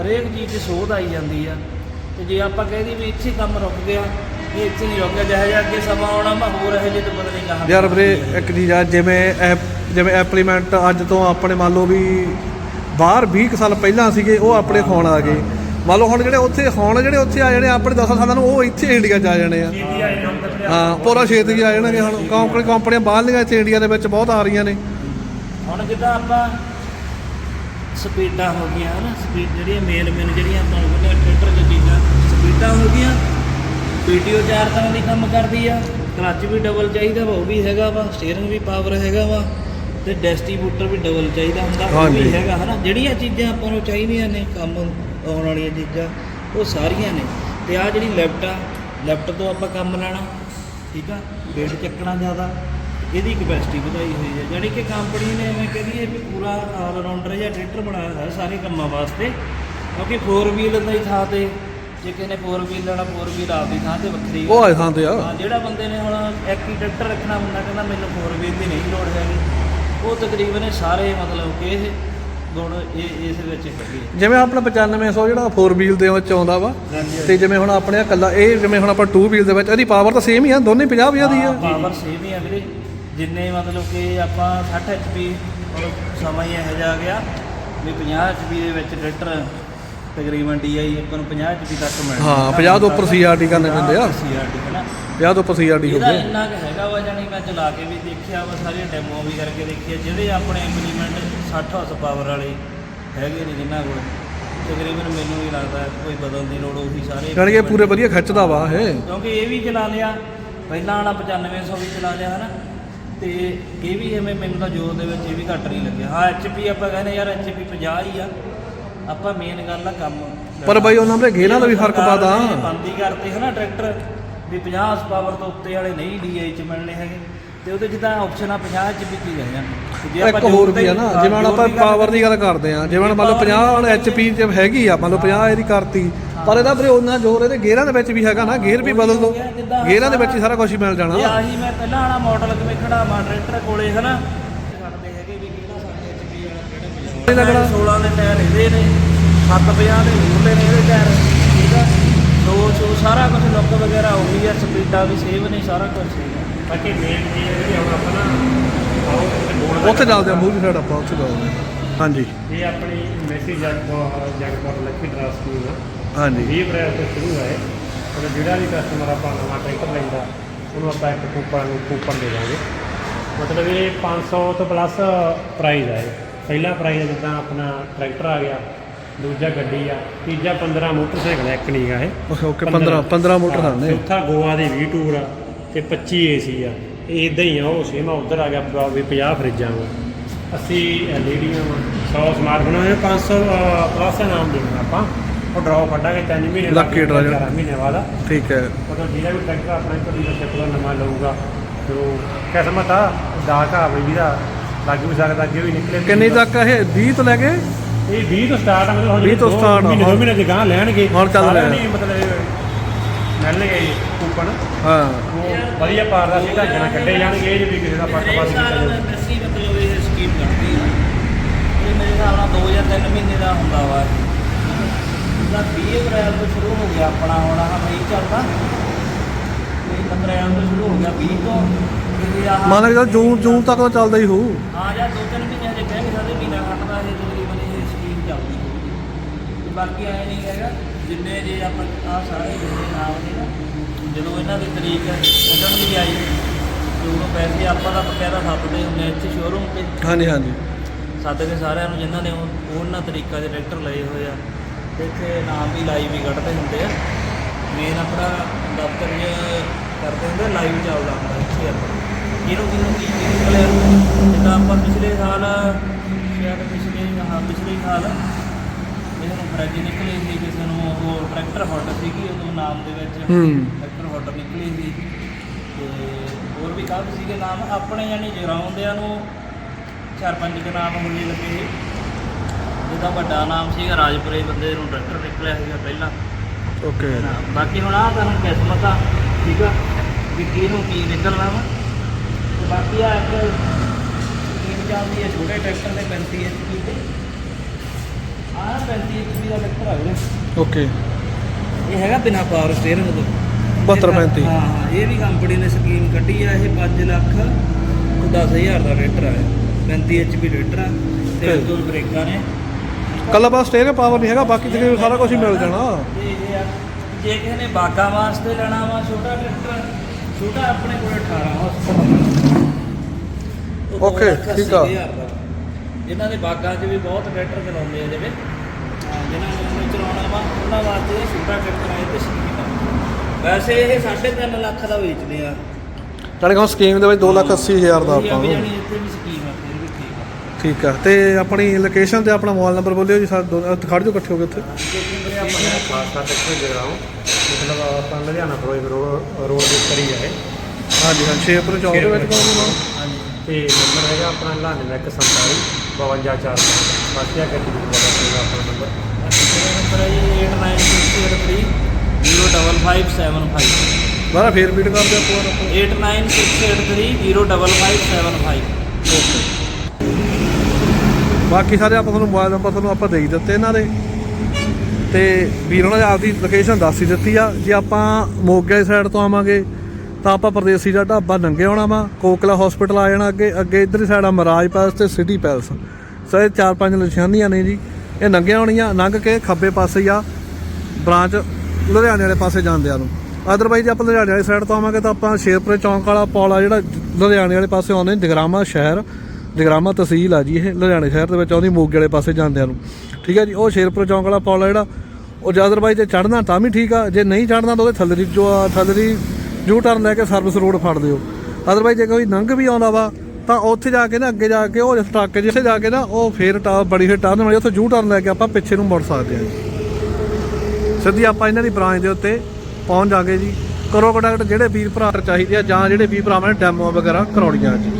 ਹਰੇਕ ਚੀਜ਼ 'ਚ ਸੋਧ ਆਈ ਜਾਂਦੀ ਆ। ਤੇ ਜੇ ਆਪਾਂ ਕਹਿ ਵੀ ਇੱਥੇ ਕੰਮ ਰੁਕ ਗਿਆ ਇਹ ਇੱਥੇ ਨਹੀਂ ਰੁਕਿਆ ਜਿਹੋ ਜਿਹਾ ਅੱਗੇ ਸਮਾਂ ਆਉਣਾ ਮੈਂ ਹੋਰ ਇਹੋ ਜਿਹੇ ਤੇ ਬਦਲੇ ਕਹਾਂ। ਯਾਰ ਵੀਰੇ ਇੱਕ ਚੀਜ਼ ਆ ਜਿਵੇਂ ਜਿਵੇਂ ਐਪਲੀਮੈਂਟ ਅੱਜ ਤੋਂ ਆਪਣੇ ਮੰਨ ਲਓ ਵੀ ਬਾਹਰ 20 ਕੁ ਸਾਲ ਪਹਿਲਾਂ ਸੀਗੇ ਉਹ ਆਪਣੇ ਫੋਨ ਆ ਗਏ। ਮੰਨ ਲਓ ਹੁਣ ਜਿਹੜੇ ਉੱਥੇ ਹੁਣ ਜਿਹੜੇ ਉੱਥੇ ਆ ਜਾਣੇ ਆਪਣੇ 10 ਸਾਲਾਂ ਨੂੰ ਉਹ ਇੱਥੇ ਇੰਡੀਆ 'ਚ ਆ ਜਾਣੇ ਆ। ਹਾਂ ਪੂਰਾ ਛੇਤੀ ਹੀ ਆ ਜਾਣਗੇ ਹੁਣ। ਕੰਪਨੀ ਕੰਪਨੀਆਂ ਬਾਹਰਲੀਆਂ ਇੱਥੇ ਇੰਡੀਆ ਦੇ ਵਿੱਚ ਬਹੁਤ ਆ ਰਹੀਆਂ ਨੇ। ਹੁਣ ਜਿੱਦਾਂ ਆਪਾਂ ਸਪੀਡਾਂ ਹੋ ਗਈਆਂ ਹਨਾ? ਸਪੀਡ ਜਿਹੜੀਆਂ ਮੇਨ ਮੇਨ ਜਿਹੜੀਆਂ ਆਪਾਂ ਨੂੰ ਟਰੈਕਟਰ 'ਚ ਚੀਜ਼ਾਂ। ਸਪੀਡਾਂ ਹੋ ਗਈਆਂ ਪੀਟੀਓ ਚਾਰ ਤਰ੍ਹਾਂ ਦੀ ਕੰਮ ਕਰਦੀ ਆ। ਕਲੱਚ ਵੀ ਡਬਲ ਚਾਹੀਦਾ ਵਾ ਉਹ ਵੀ ਹੈਗਾ ਵਾ। ਸਟੀਅਰਿੰਗ ਵੀ ਪਾਵਰ ਹੈਗਾ ਵਾ। ਤੇ ਡਿਸਟ੍ਰੀਬਿਊਟਰ ਵੀ ਡਬਲ ਚਾਹੀਦਾ ਹੁੰਦਾ ਉਹ ਵੀ। ਹੈਗਾ ਹਨਾ? ਜਿਹੜੀਆਂ ਚੀਜ਼ਾਂ ਆਪਾਂ ਨੂੰ ਚਾਹੀਦੀਆਂ ਨੇ ਕੰਮ ਆਉਣ ਵਾਲੀਆਂ ਚੀਜ਼ਾਂ ਉਹ ਸਾਰੀਆਂ ਨੇ। ਤੇ ਆ ਜਿਹੜੀ ਲੈਫਟ ਆ ਲੈਫਟ ਤੋਂ ਆਪਾਂ ਕੰਮ ਲੈਣਾ ਠੀਕ ਆ? weight ਚੱਕਣਾ ਜ਼ਿਆਦਾ ਇਹਦੀ ਕਪੈਸਿਟੀ ਵਧਾਈ ਹੋਈ ਹੈ। ਜਾਣੀ ਕਿ ਕੰਪਨੀ ਨੇ ਐਵੇਂ ਕਹਦੀਏ ਵੀ ਪੂਰਾ ਆਲ ਰਾਊਂਡਰ ਜਾਂ ਟਰੈਕਟਰ ਬਣਾਇਆ ਹੋਇਆ ਸਾਰੇ ਕੰਮਾਂ ਵਾਸਤੇ। ਕਿਉਂਕਿ 4 ਵੀਲ ਦੀ ਥਾਂ ਤੇ ਜੇ ਕਿਸੇ ਨੇ 4 ਵੀਲ ਲੈਣਾ 4 ਵੀਲ ਆਪਦੀ ਥਾਂ ਤੇ ਵੱਖਰੀ ਉਹ ਆਏ ਥਾਂ ਤੇ ਆ। ਹਾਂ ਜਿਹੜਾ ਬੰਦੇ ਨੇ ਹੁਣ ਇੱਕ ਹੀ ਟਰੈਕਟਰ ਰੱਖਣਾ ਬੰਦਾ ਕਹਿੰਦਾ ਮੈਨੂੰ 4 ਵੀਲ ਦੀ ਨਹੀਂ ਲੋੜ ਹੈਗੀ। ਉਹ ਤਕਰੀਬਨ ਇਹ ਸਾਰੇ ਮਤਲਬ ਕਿ ਇਹ ਗੁਣ ਇਹ ਇਸ ਵਿੱਚ ਹੈਗੇ ਆ। ਜਿਵੇਂ ਆਪਣਾ 9500 ਜਿਹੜਾ 4 ਵੀਲ ਦੇ ਵਿੱਚ ਆਉਂਦਾ ਵਾ। ਤੇ ਜਿਵੇਂ ਹੁਣ ਆਪਣੇ ਆਹ ਕੱਲਾ ਇਹ ਜਿਵੇਂ ਹੁਣ ਆਪਾਂ 2 ਵੀਲ ਦੇ ਵਿੱਚ ਇਹਦੀ ਪਾਵਰ ਤਾਂ ਸੇਮ ਹੀ ਆ ਦੋਨੇ 50 50 ਦੀ ਆ ਪਾਵਰ ਸੇਮ ਹੀ ਆ ਵੀਰੇ ਜਿੰਨੇ ਮਤਲਬ ਕਿ ਆਪਾਂ 60 HP ਔਰ ਸਮਾਂ ਹੀ ਇਹੋ ਜਿਹਾ ਆ ਗਿਆ ਵੀ 50 HP ਦੇ ਵਿੱਚ ਟਰੈਕਟਰ ਤਕਰੀਬਨ DI ਆਪਾਂ ਨੂੰ 50 HP ਤੱਕ ਮਿਲਦਾ ਹਾਂ, 50 ਤੋਂ ਉੱਪਰ CRT ਕਰਨੇ ਪੈਂਦੇ ਆ। CRT ਹੈ ਨਾ 50 ਤੋਂ ਉੱਪਰ CRD ਹੋ ਇਹਦਾ ਗਏ ਇੰਨਾ ਕੁ ਹੈਗਾ ਵਾ ਜਾਨੀ ਮੈਂ ਚਲਾ ਕੇ ਵੀ ਦੇਖਿਆ ਵਾ ਸਾਰੀਆਂ ਡੈਮੋ ਵੀ ਕਰਕੇ ਦੇਖਿਆ। ਜਿਹੜੇ ਆਪਣੇ ਇੰਪਲੀਮੈਂਟ 60 ਹਾਰਸ ਪਾਵਰ ਵਾਲੇ ਹੈਗੇ ਨੇ ਜਿਨ੍ਹਾਂ ਕੋਲ ਤਕਰੀਬਨ ਮੈਨੂੰ ਵੀ ਲੱਗਦਾ ਕੋਈ ਬਦਲਣ ਦੀ ਲੋੜ ਉਹੀ ਸਾਰੇ ਯਾਨੀ ਕਿ ਪੂਰੇ ਵਧੀਆ ਖਿੱਚਦਾ ਵਾ ਇਹ। ਕਿਉਂਕਿ ਇਹ ਵੀ ਚਲਾ ਲਿਆ। ਪਹਿਲਾਂ ਵਾਲਾ 9500 ਵੀ ਚਲਾ ਲਿਆ ਹਨਾ? ਤੇ ਇਹ ਵੀ ਐਵੇਂ ਮੈਨੂੰ ਤਾਂ ਜੋਰ ਦੇ ਵਿੱਚ ਇਹ ਵੀ ਘੱਟ ਨਹੀਂ ਲੱਗਿਆ। ਹਾਂ ਐਚਪੀ ਆਪਾਂ ਕਹਿੰਦੇ ਯਾਰ ਐਚਪੀ 50 ਹੀ ਆ। ਆਪਾਂ ਮੇਨ ਗੱਲ ਆ ਕੰਮ। ਪਰ ਬਾਈ ਉਹਨਾਂ ਦੇ ਗੇਰਾਂ ਦਾ ਵੀ ਫ਼ਰਕ ਪਾਦਾ ਬੰਦ ਹੀ ਕਰਤੇ ਹਨਾ ਟਰੈਕਟਰ ਵੀ 50 ਹਾਰਸ ਪਾਵਰ ਤੋਂ ਉੱਤੇ ਵਾਲੇ ਨਹੀਂ ਡੀਆਈ ਚ ਮਿਲਣੇ ਹੈਗੇ। ਤੇ ਉਹਦੇ ਜਿੱਦਾਂ ਆਪਸ਼ਨ ਆ 50 ਚ ਵੀ ਕੀ ਜਾਈਆਂ ਇੱਕ ਹੋਰ ਵੀ ਆ ਨਾ ਜਿਵੇਂ ਆਪਾਂ ਪਾਵਰ ਦੀ ਗੱਲ ਕਰਦੇ ਆ ਜਿਵੇਂ ਮੰਨ ਲਓ 50 ਹੁਣ ਐਚਪੀ ਚ ਹੈਗੀ ਆ ਮੰਨ ਲਓ 50 ਇਹਦੀ ਕਰਤੀ। ਪਰ ਇਹਦਾ ਵੀਰੇ ਉਹਨਾਂ ਜ਼ੋਰ ਇਹਦੇ ਗੇਅਰਾਂ ਦੇ ਵਿੱਚ ਵੀ ਹੈਗਾ ਨਾ ਗੇਅਰ ਵੀ ਬਦਲ ਦੋ। ਗੇਅਰਾਂ ਦੇ ਵਿੱਚ ਹੀ ਸਾਰਾ ਕੁਝ ਮਿਲ ਜਾਣਾ। ਆਹੀ ਮੈਂ ਪਹਿਲਾਂ ਵਾਲਾ ਮਾਡਲ ਕਿਵੇਂ ਖੜਾ ਮਾ ਟਰੈਕਟਰ ਕੋਲੇ ਹਨਾ ਛੱਡਦੇ ਹੈਗੇ ਵੀ ਕਿਹੜਾ ਸਾਡੇ ਐਚਪੀ ਵਾਲਾ ਕਿਹੜਾ ਇਹ ਲੱਗਣਾ 16 ਦੇ ਟਾਇਰ ਇਹਦੇ ਨੇ 750 ਦੇ ਮੂਲੇ ਨੇ ਇਹਦੇ ਟਾਇਰ ਠੀਕ ਆ? ਦੋ ਸੋ ਸਾਰਾ ਕੁਝ ਲੁੱਕ ਵਗੈਰਾ ਉਹੀ ਆ ਸਪੀਡਾਂ ਵੀ ਸੇਵ ਨੇ ਸਾਰਾ ਕੁਝ ਸੇਵ ਆ। ਬਾਕੀ ਮੇਨ ਚੀਜ਼ ਹੈ ਜਿਹੜੀ ਹੁਣ ਆਪਾਂ ਨਾ ਆਓ ਤੇ ਬੋਰਡ ਉੱਥੇ ਚੱਲਦੇ ਆ ਮੂਵੀ ਸਾਈਡ ਆਪਾਂ ਉੱਥੇ ਚੱਲਦੇ ਆ। ਹਾਂਜੀ। ਇਹ ਆਪਣੀ ਮੈਸੇਜ ਜਗਪੁਰ ਜਗਪੁਰ ਡਰਾ ਸਕੂਲ ਆ। ਹਾਂਜੀ। 20 ਅਪ੍ਰੈਲ ਤੋਂ ਸ਼ੁਰੂ ਹੈ ਮਤਲਬ ਜਿਹੜਾ ਵੀ ਕਸਟਮਰ ਆਪਾਂ ਨਵਾਂ ਟਰੈਕਟਰ ਲੈਂਦਾ ਉਹਨੂੰ ਆਪਾਂ ਇੱਕ ਕੂਪਨ ਨੂੰ ਕੂਪਨ ਦੇ ਦਾਂਗੇ। ਮਤਲਬ ਇਹ 500 ਤੋਂ ਪਲੱਸ ਪ੍ਰਾਈਸ ਹੈ ਇਹ। ਪਹਿਲਾ ਪ੍ਰਾਈਸ ਜਿੱਦਾਂ ਆਪਣਾ ਟਰੈਕਟਰ ਆ ਗਿਆ ਦੂਜਾ ਗੱਡੀ ਆ ਤੀਜਾ 15 ਮੋਟਰਸਾਈਕਲ ਆ, ਇੱਕ ਨਹੀਂ ਗਾ ਇਹ। ਓਕੇ ਓਕੇ 15 15 ਮੋਟਰ ਹਾਂ, ਹਨ ਨੇ ਚੌਥਾ ਗੋਆ ਦੀ 20 ਟੂਰ ਆ ਤੇ 25 ਏਸੀ ਆ। ਇਹ ਇਦਾਂ ਹੀ ਆ ਉਹ ਸੇਮ ਆ ਉਧਰ ਆ ਗਿਆ ਬ- ਵੀ 50 ਫਰਿੱਜਾਂ ਵਾ। 80 ਐਲਈਡੀਆਂ ਵਾ। 100 ਸਮਾਰਟ ਬਣਾਏ 500 ਪਲੱਸ ਨਾਮ ਦੇਣਾ ਆਪਾਂ। ਉਹ ਡਰਾਅ ਕੱਢਾਂਗੇ 3 ਮਹੀਨੇ ਬਾਅਦ, Lucky draw ਜਿਹੜਾ। 11 ਮਹੀਨੇ ਬਾਅਦ ਠੀਕ ਹੈ। ਮਤਲਬ ਜਿਹੜਾ ਵੀ ਟਰੈਕਟਰ ਆਪਣਾ ਇੱਕ ਡੀਲਰਸ਼ਿਪ ਦਾ ਨਵਾਂ ਲਊਗਾ ਤੇ ਉਹ ਕਿਸਮਤ ਆ ਦਾਗ ਆ ਬਈ ਵੀਰਾ। ਲੱਗ ਵੀ ਸਕਦਾ ਅੱਗੇ ਵੀ ਨਿਕਲੇ। ਕਿੰਨੀ ਤੱਕ ਇਹ? 20 ਤੋਂ ਲੈ ਕੇ? ਇਹ 20 ਤੋਂ ਸਟਾਰਟ ਆ ਮਤਲਬ ਹੁਣ 20 ਤੋਂ start ਆ, ਮਹੀਨੇ ਦੋ ਮਹੀਨੇ ਦੇ ਗਾਂ ਲੈਣਗੇ। ਹੁਣ ਚੱਲ ਸਾਰਿਆਂ ਰਿਹਾ। ਨੂੰ ਮਤਲਬ ਮਿਲਣਗੇ ਕੂਪਨ ਹਾਂ। ਉਹ ਵਧੀਆ ਪਾਰਦਰਸ਼ੀ ਢੰਗ ਨਾਲ ਕੱਢੇ ਜਾਣਗੇ ਇਹ ਨੀ ਵੀ ਕਿਸੇ ਦਾ ਪੱਖ ਪਾਸ ਕੀਤਾ ਜਾਵੇ। ਮੈਸੀ ਮਤਲਬ ਇਹ ਸਕੀਮ ਕਰਦੀ ਆ। ਇਹ ਮੇਰੇ ਹਿਸਾਬ ਨਾਲ 2 ਜਾਂ 3 ਮਹੀਨੇ ਦਾ ਹੁੰਦਾ ਵਾ। ਇਹਦਾ 20 ਅਪ੍ਰੈਲ ਤੋਂ ਸ਼ੁਰੂ ਹੋ ਗਿਆ ਆਪਣਾ ਹੁਣ ਆਹ ਮਈ ਚੱਲਦਾ। 20 ਅਪ੍ਰੈਲ ਤੋਂ ਸ਼ੁਰੂ ਹੋ ਗਿਆ 20 ਤੋਂ। ਇਹ ਆਹ ਮੰਨ ਕੇ ਚੱਲ ਜੂਨ ਜੂਨ ਤੱਕ ਤਾਂ ਚੱਲਦਾ ਹੀ ਹੋਊ। ਹਾਂ ਜਾਂ 2-3 ਮਹੀਨੇ ਹਜੇ ਕਹਿ ਕੇ ਸਾਡੇ ਮਹੀਨਾ ਖੰਡ ਦਾ ਇਹ ਤਕਰੀਬਨ ਇਹ ਸਕੀਮ ਚੱਲਦੀ ਹੋਊਗੀ। ਤੇ ਬਾਕੀ ਐ ਨਹੀਂ ਹੈਗਾ ਜਿੰਨੇ ਜੇ ਆਪਾਂ ਆ ਸਾਰੇ ਜਿਹੜੇ ਨਾਮ ਨੇ ਨਾ ਜਦੋਂ ਇਹਨਾਂ ਦੀ ਤਰੀਕ ਕੱਢਣ ਦੀ ਆਈ ਤੇ ਉਦੋਂ ਪੈਸੇ ਆਪਾਂ ਦਾ ਬਕਾਇਦਾ ਸੱਦਦੇ ਹੁੰਦੇ ਆ ਇੱਥੇ ਸ਼ੋਰੂਮ ਤੇ। ਹਾਂਜੀ ਹਾਂਜੀ। ਸੱਦ ਕੇ ਸਾਰਿਆਂ ਨੂੰ ਜਿਨ੍ਹਾਂ ਨੇ ਉਹ- ਉਹਨਾਂ ਤਰੀਕਾਂ ਦੇ ਟਰੈਕਟਰ ਲਏ ਹੋਏ ਆ। ਤੇ ਇੱਥੇ ਨਾਮ ਵੀ ਲਾਈਵ ਵੀ ਕੱਢਦੇ ਹੁੰਦੇ ਆ। ਮੇਨ ਆਪਣਾ ਦਫ਼ਤਰ 'ਚ ਕਰਦੇ ਹੁੰਦੇ ਲਾਈਵ ਚੱਲਦਾ ਹੁੰਦਾ ਇੱਥੇ ਆਪਣਾ ਇਹਨੂੰ ਕਿਹਨੂੰ ਕੀ ਨਿਕਲਿਆ ਜਿੱਦਾਂ ਆਪਾਂ ਪਿਛਲੇ ਸਾਲ ਸ਼ਾਇਦ ਪਿਛਲੇ ਹਾਂ ਪਿਛਲੇ ਸਾਲ ਕਿਸੇ ਨੂੰ ਫਰਜ ਨਿਕਲੀ ਸੀ ਕਿਸੇ ਨੂੰ ਉਹ ਟਰੈਕਟਰ ਹੌਟ ਸੀਗੀ ਉਦੋਂ ਨਾਮ ਦੇ ਵਿੱਚ ਟਰੈਕਟਰ ਹੌਟ ਨਿਕਲੀ ਸੀ। ਤੇ ਹੋਰ ਵੀ ਕਾਫੀ ਸੀਗੇ ਨਾਮ। ਆਪਣੇ ਯਾਨੀ ਜਰਾਉਂਦਿਆਂ ਨੂੰ ਚਾਰ ਪੰਜ ਕੁ ਨਾਮ ਹੋਣੇ ਲੱਗੇ ਸੀ। ਜਿਹਦਾ ਵੱਡਾ ਨਾਮ ਸੀਗਾ ਰਾਜਪੁਰੇ ਬੰਦੇ ਨੂੰ ਟਰੈਕਟਰ ਨਿਕਲਿਆ ਸੀਗਾ ਪਹਿਲਾਂ। ਓਕੇ। ਬਾਕੀ ਹੁਣ ਆਹ ਤੁਹਾਨੂੰ ਕਿਸਮਤ ਆ ਠੀਕ ਆ? ਵੀ ਕਿਹਨੂੰ ਕੀ ਨਿਕਲਣਾ ਵਾ। ਬਾਕੀ ਆ ਇੱਕ ਸਕੀਮ ਚੱਲਦੀ ਹੈ ਛੋਟੇ ਟਰੈਕਟਰ ਦੇ 35 HP ਤੇ ਆਹ 35 HP ਦਾ ਟਰੈਕਟਰ ਆ ਵੀਰੇ। ਓਕੇ। ਇਹ ਹੈਗਾ ਬਿਨਾ ਪਾਵਰ ਸਟੀਅਰਿੰਗ ਤੋਂ। 72 35 ਹਾਂ ਹਾਂ ਇਹ ਵੀ ਕੰਪਨੀ ਨੇ ਸਕੀਮ ਕੱਢੀ ਆ ਇਹ 5 ਲੱਖ 10000 ਦਾ ਟਰੈਕਟਰ ਆ ਇਹ। 35 HP ਟਰੈਕਟਰ ਆ ਤੇ. ਦੋ ਬ੍ਰੇਕਾਂ ਨੇ। ਕੱਲਾ ਬਸ ਸਟੇਅਰਿੰਗ ਪਾਵਰ ਨਹੀਂ ਹੈਗਾ ਬਾਕੀ ਤਕਰੀਬਨ ਸਾਰਾ ਕੁਝ ਹੀ ਮਿਲ ਜਾਣਾ। ਇਹ ਆ, ਜੇ ਕਿਸੇ ਨੇ ਬਾਗਾ ਵਾਸਤੇ ਲੈਣਾ ਵਾ ਛੋਟਾ ਟਰੈਕਟਰ ਛੋਟਾ ਆਪਣੇ ਕੋਲ 18 ਹਾਰਸ Okay, ਠੀਕ ਆ। ਇਹਨਾਂ ਦੇ। ਬਾਗਾਂ 'ਚ ਵੀ ਬਹੁਤ ਟਰੈਕਟਰ ਚਲਾਉਂਦੇ ਆ ਜਿਵੇਂ ਜਿਨ੍ਹਾਂ ਨੇ ਚਲਾਉਣਾ ਵਾ ਉਹਨਾਂ ਵਾਸਤੇ ਇਹ ਛੋਟਾ ਟਰੈਕਟਰ ਹੈ ਤੇ ਸਕੀਮ ਆ ਵੈਸੇ ਇਹ 3.5 ਲੱਖ ਦਾ ਵੇਚਦੇ ਆ। ਜਾਣੀ ਕਿ ਸਕੀਮ ਦੇ ਵਿੱਚ 2,80,000 ਦਾ ਆਪਾਂ ਵੀ ਨੂੰ। ਜਾਣੀ ਇੱਥੇ ਵੀ ਸਕੀਮ ਆ ਫਿਰ ਵੀ ਠੀਕ ਆ। ਠੀਕ ਆ ਤੇ ਆਪਣੀ ਲੋਕੇਸ਼ਨ ਤੇ ਆਪਣਾ ਮੋਬਾਈਲ ਨੰਬਰ ਬੋਲਿਓ ਜੀ ਸਾਡੇ ਖੜ ਜਾਓ ਇਕੱਠੇ ਹੋ ਕੇ ਉੱਥੇ ਕਰ ਟਰੈਕਟਰ ਜਗਰਾਉਂ। ਮਤਲਬ ਆਪਾਂ ਲੁਧਿਆਣਾ ਫਿਰੋਜ਼ਪੁਰ ਰੋਡ ਰੋਡ ਦੇ ਉੱਪਰ ਹੀ ਹੈ ਇਹ। ਹਾਂਜੀ ਹਾਂ 6 ਪਰ ਚੌਂਕ ਦੇ ਵਿੱਚ। ਪਾਉਂਦੇ ਹਾਂਜੀ। ਤੇ ਨੰਬਰ ਹੈਗਾ ਆਪਣਾ 99147 524 ਬਾਕੀ ਆ ਗੱਡੀ ਦੀ ਤੋਂ ਆਪਣਾ ਨੰਬਰ ਮੇਰਾ ਨੰਬਰ ਹੈ ਜੀ 8968305575 ਦੁਬਾਰਾ ਫੇਰ ਰਿਪੀਟ ਕਰ ਦਿਓ ਇੱਕ ਵਾਰ ਆਪਾਂ। 8968305575 ਬਾਕੀ ਸਾਰੇ ਆਪਾਂ ਤੁਹਾਨੂੰ ਮੋਬਾਈਲ ਨੰਬਰ ਤੁਹਾਨੂੰ ਆਪਾਂ ਦੇ ਹੀ ਦਿੱਤੇ ਇਹਨਾਂ ਦੇ। ਤੇ ਵੀਰ ਉਹਨਾਂ ਨੇ ਆਪਦੀ ਲੋਕੇਸ਼ਨ ਦੱਸ ਹੀ ਦਿੱਤੀ ਆ। ਜੇ ਆਪਾਂ ਮੋਗੇ ਸਾਈਡ ਤੋਂ ਆਵਾਂਗੇ, ਤਾਂ ਆਪਾਂ ਪਰਦੇਸੀ ਦਾ ਢਾਬਾ ਨੰਗੇ ਆਉਣਾ ਵਾ। ਕੋਕਲਾ ਹਸਪੀਟਲ ਆ ਜਾਣਾ ਅੱਗੇ। ਅੱਗੇ ਇਧਰ ਸਾਈਡ ਆ ਮਹਾਰਾਜ ਪੈਲਸ ਤੇ ਸਿਟੀ ਪੈਲਸ ਸੋ ਇਹ ਚਾਰ ਪੰਜ ਨਿਸ਼ਾਨੀਆਂ ਨੇ ਜੀ। ਇਹ ਨੰਗੇ ਆਉਣੀਆਂ ਲੰਘ ਕੇ ਖੱਬੇ ਪਾਸੇ ਆ ਬ੍ਰਾਂਚ ਲੁਧਿਆਣੇ ਵਾਲੇ ਪਾਸੇ ਜਾਂਦਿਆਂ ਨੂੰ। ਅਦਰਵਾਈਜ਼ ਆਪਾਂ ਲੁਧਿਆਣੇ ਵਾਲੀ ਸਾਈਡ ਤੋਂ ਆਵਾਂਗੇ, ਤਾਂ ਆਪਾਂ ਸ਼ੇਰਪੁਰੇ ਚੌਂਕ ਵਾਲਾ ਪੌਲ ਆ ਜਿਹੜਾ ਲੁਧਿਆਣੇ ਵਾਲੇ ਪਾਸੇ ਆਉਂਦੇ ਜਗਰਾਮਾ ਸ਼ਹਿਰ, ਜਗਰਾਮਾ ਤਹਿਸੀਲ ਆ ਜੀ ਇਹ, ਲੁਧਿਆਣੇ ਸ਼ਹਿਰ ਦੇ ਵਿੱਚ ਆਉਂਦੀ ਮੋਗੇ ਵਾਲੇ ਪਾਸੇ ਜਾਂਦਿਆਂ ਨੂੰ। ਠੀਕ ਹੈ ਜੀ, ਉਹ ਸ਼ੇਰਪੁਰ ਚੌਂਕ ਵਾਲਾ ਪੁਲ ਆ ਜਿਹੜਾ, ਉਹ ਜੇ ਅਦਰਵਾਈਜ਼ ਜੇ ਚੜਨਾ ਤਾਂ ਵੀ ਠੀਕ ਆ, ਜੇ ਨਹੀਂ ਚੜਨਾ ਤਾਂ ਉਹਦੇ ਥੱਲਰੀ ਜੋ ਆ, ਥੱਲੇਰੀ ਯੂ ਟਰਨ ਲੈ ਕੇ ਸਰਵਿਸ ਰੋਡ ਫੜ ਦਿਓ। ਅਦਰਵਾਈਜ਼ ਜੇ ਕੋਈ ਲੰਘ ਵੀ ਆਉਂਦਾ ਵਾ, ਤਾਂ ਉੱਥੇ ਜਾ ਕੇ ਨਾ ਅੱਗੇ ਜਾ ਕੇ, ਉਹ ਜਿਸ ਟਰੱਕ ਜਿੱਥੇ ਜਾ ਕੇ ਨਾ, ਉਹ ਫੇਰ ਟਾ, ਬੜੀ ਫੇਰ ਟਰਨ ਵਾਲੀ, ਉੱਥੇ ਯੂ ਟਰਨ ਲੈ ਕੇ ਆਪਾਂ ਪਿੱਛੇ ਨੂੰ ਮੁੜ ਸਕਦੇ ਹਾਂ ਜੀ। ਸਿੱਧੀ ਆਪਾਂ ਇਹਨਾਂ ਦੀ ਬ੍ਰਾਂਚ ਦੇ ਉੱਤੇ ਪਹੁੰਚ ਜਾਗੇ ਜੀ। ਕਰੋ ਕੰਟੈਕਟ ਜਿਹੜੇ ਵੀਰ ਭਰਾ ਚਾਹੀਦੇ ਆ, ਜਾਂ ਜਿਹੜੇ ਵੀਰ ਭਰਾਵਾਂ ਨੇ ਡੈਮੋ ਵਗੈਰਾ ਕਰਾਉਣੀਆਂ ਜੀ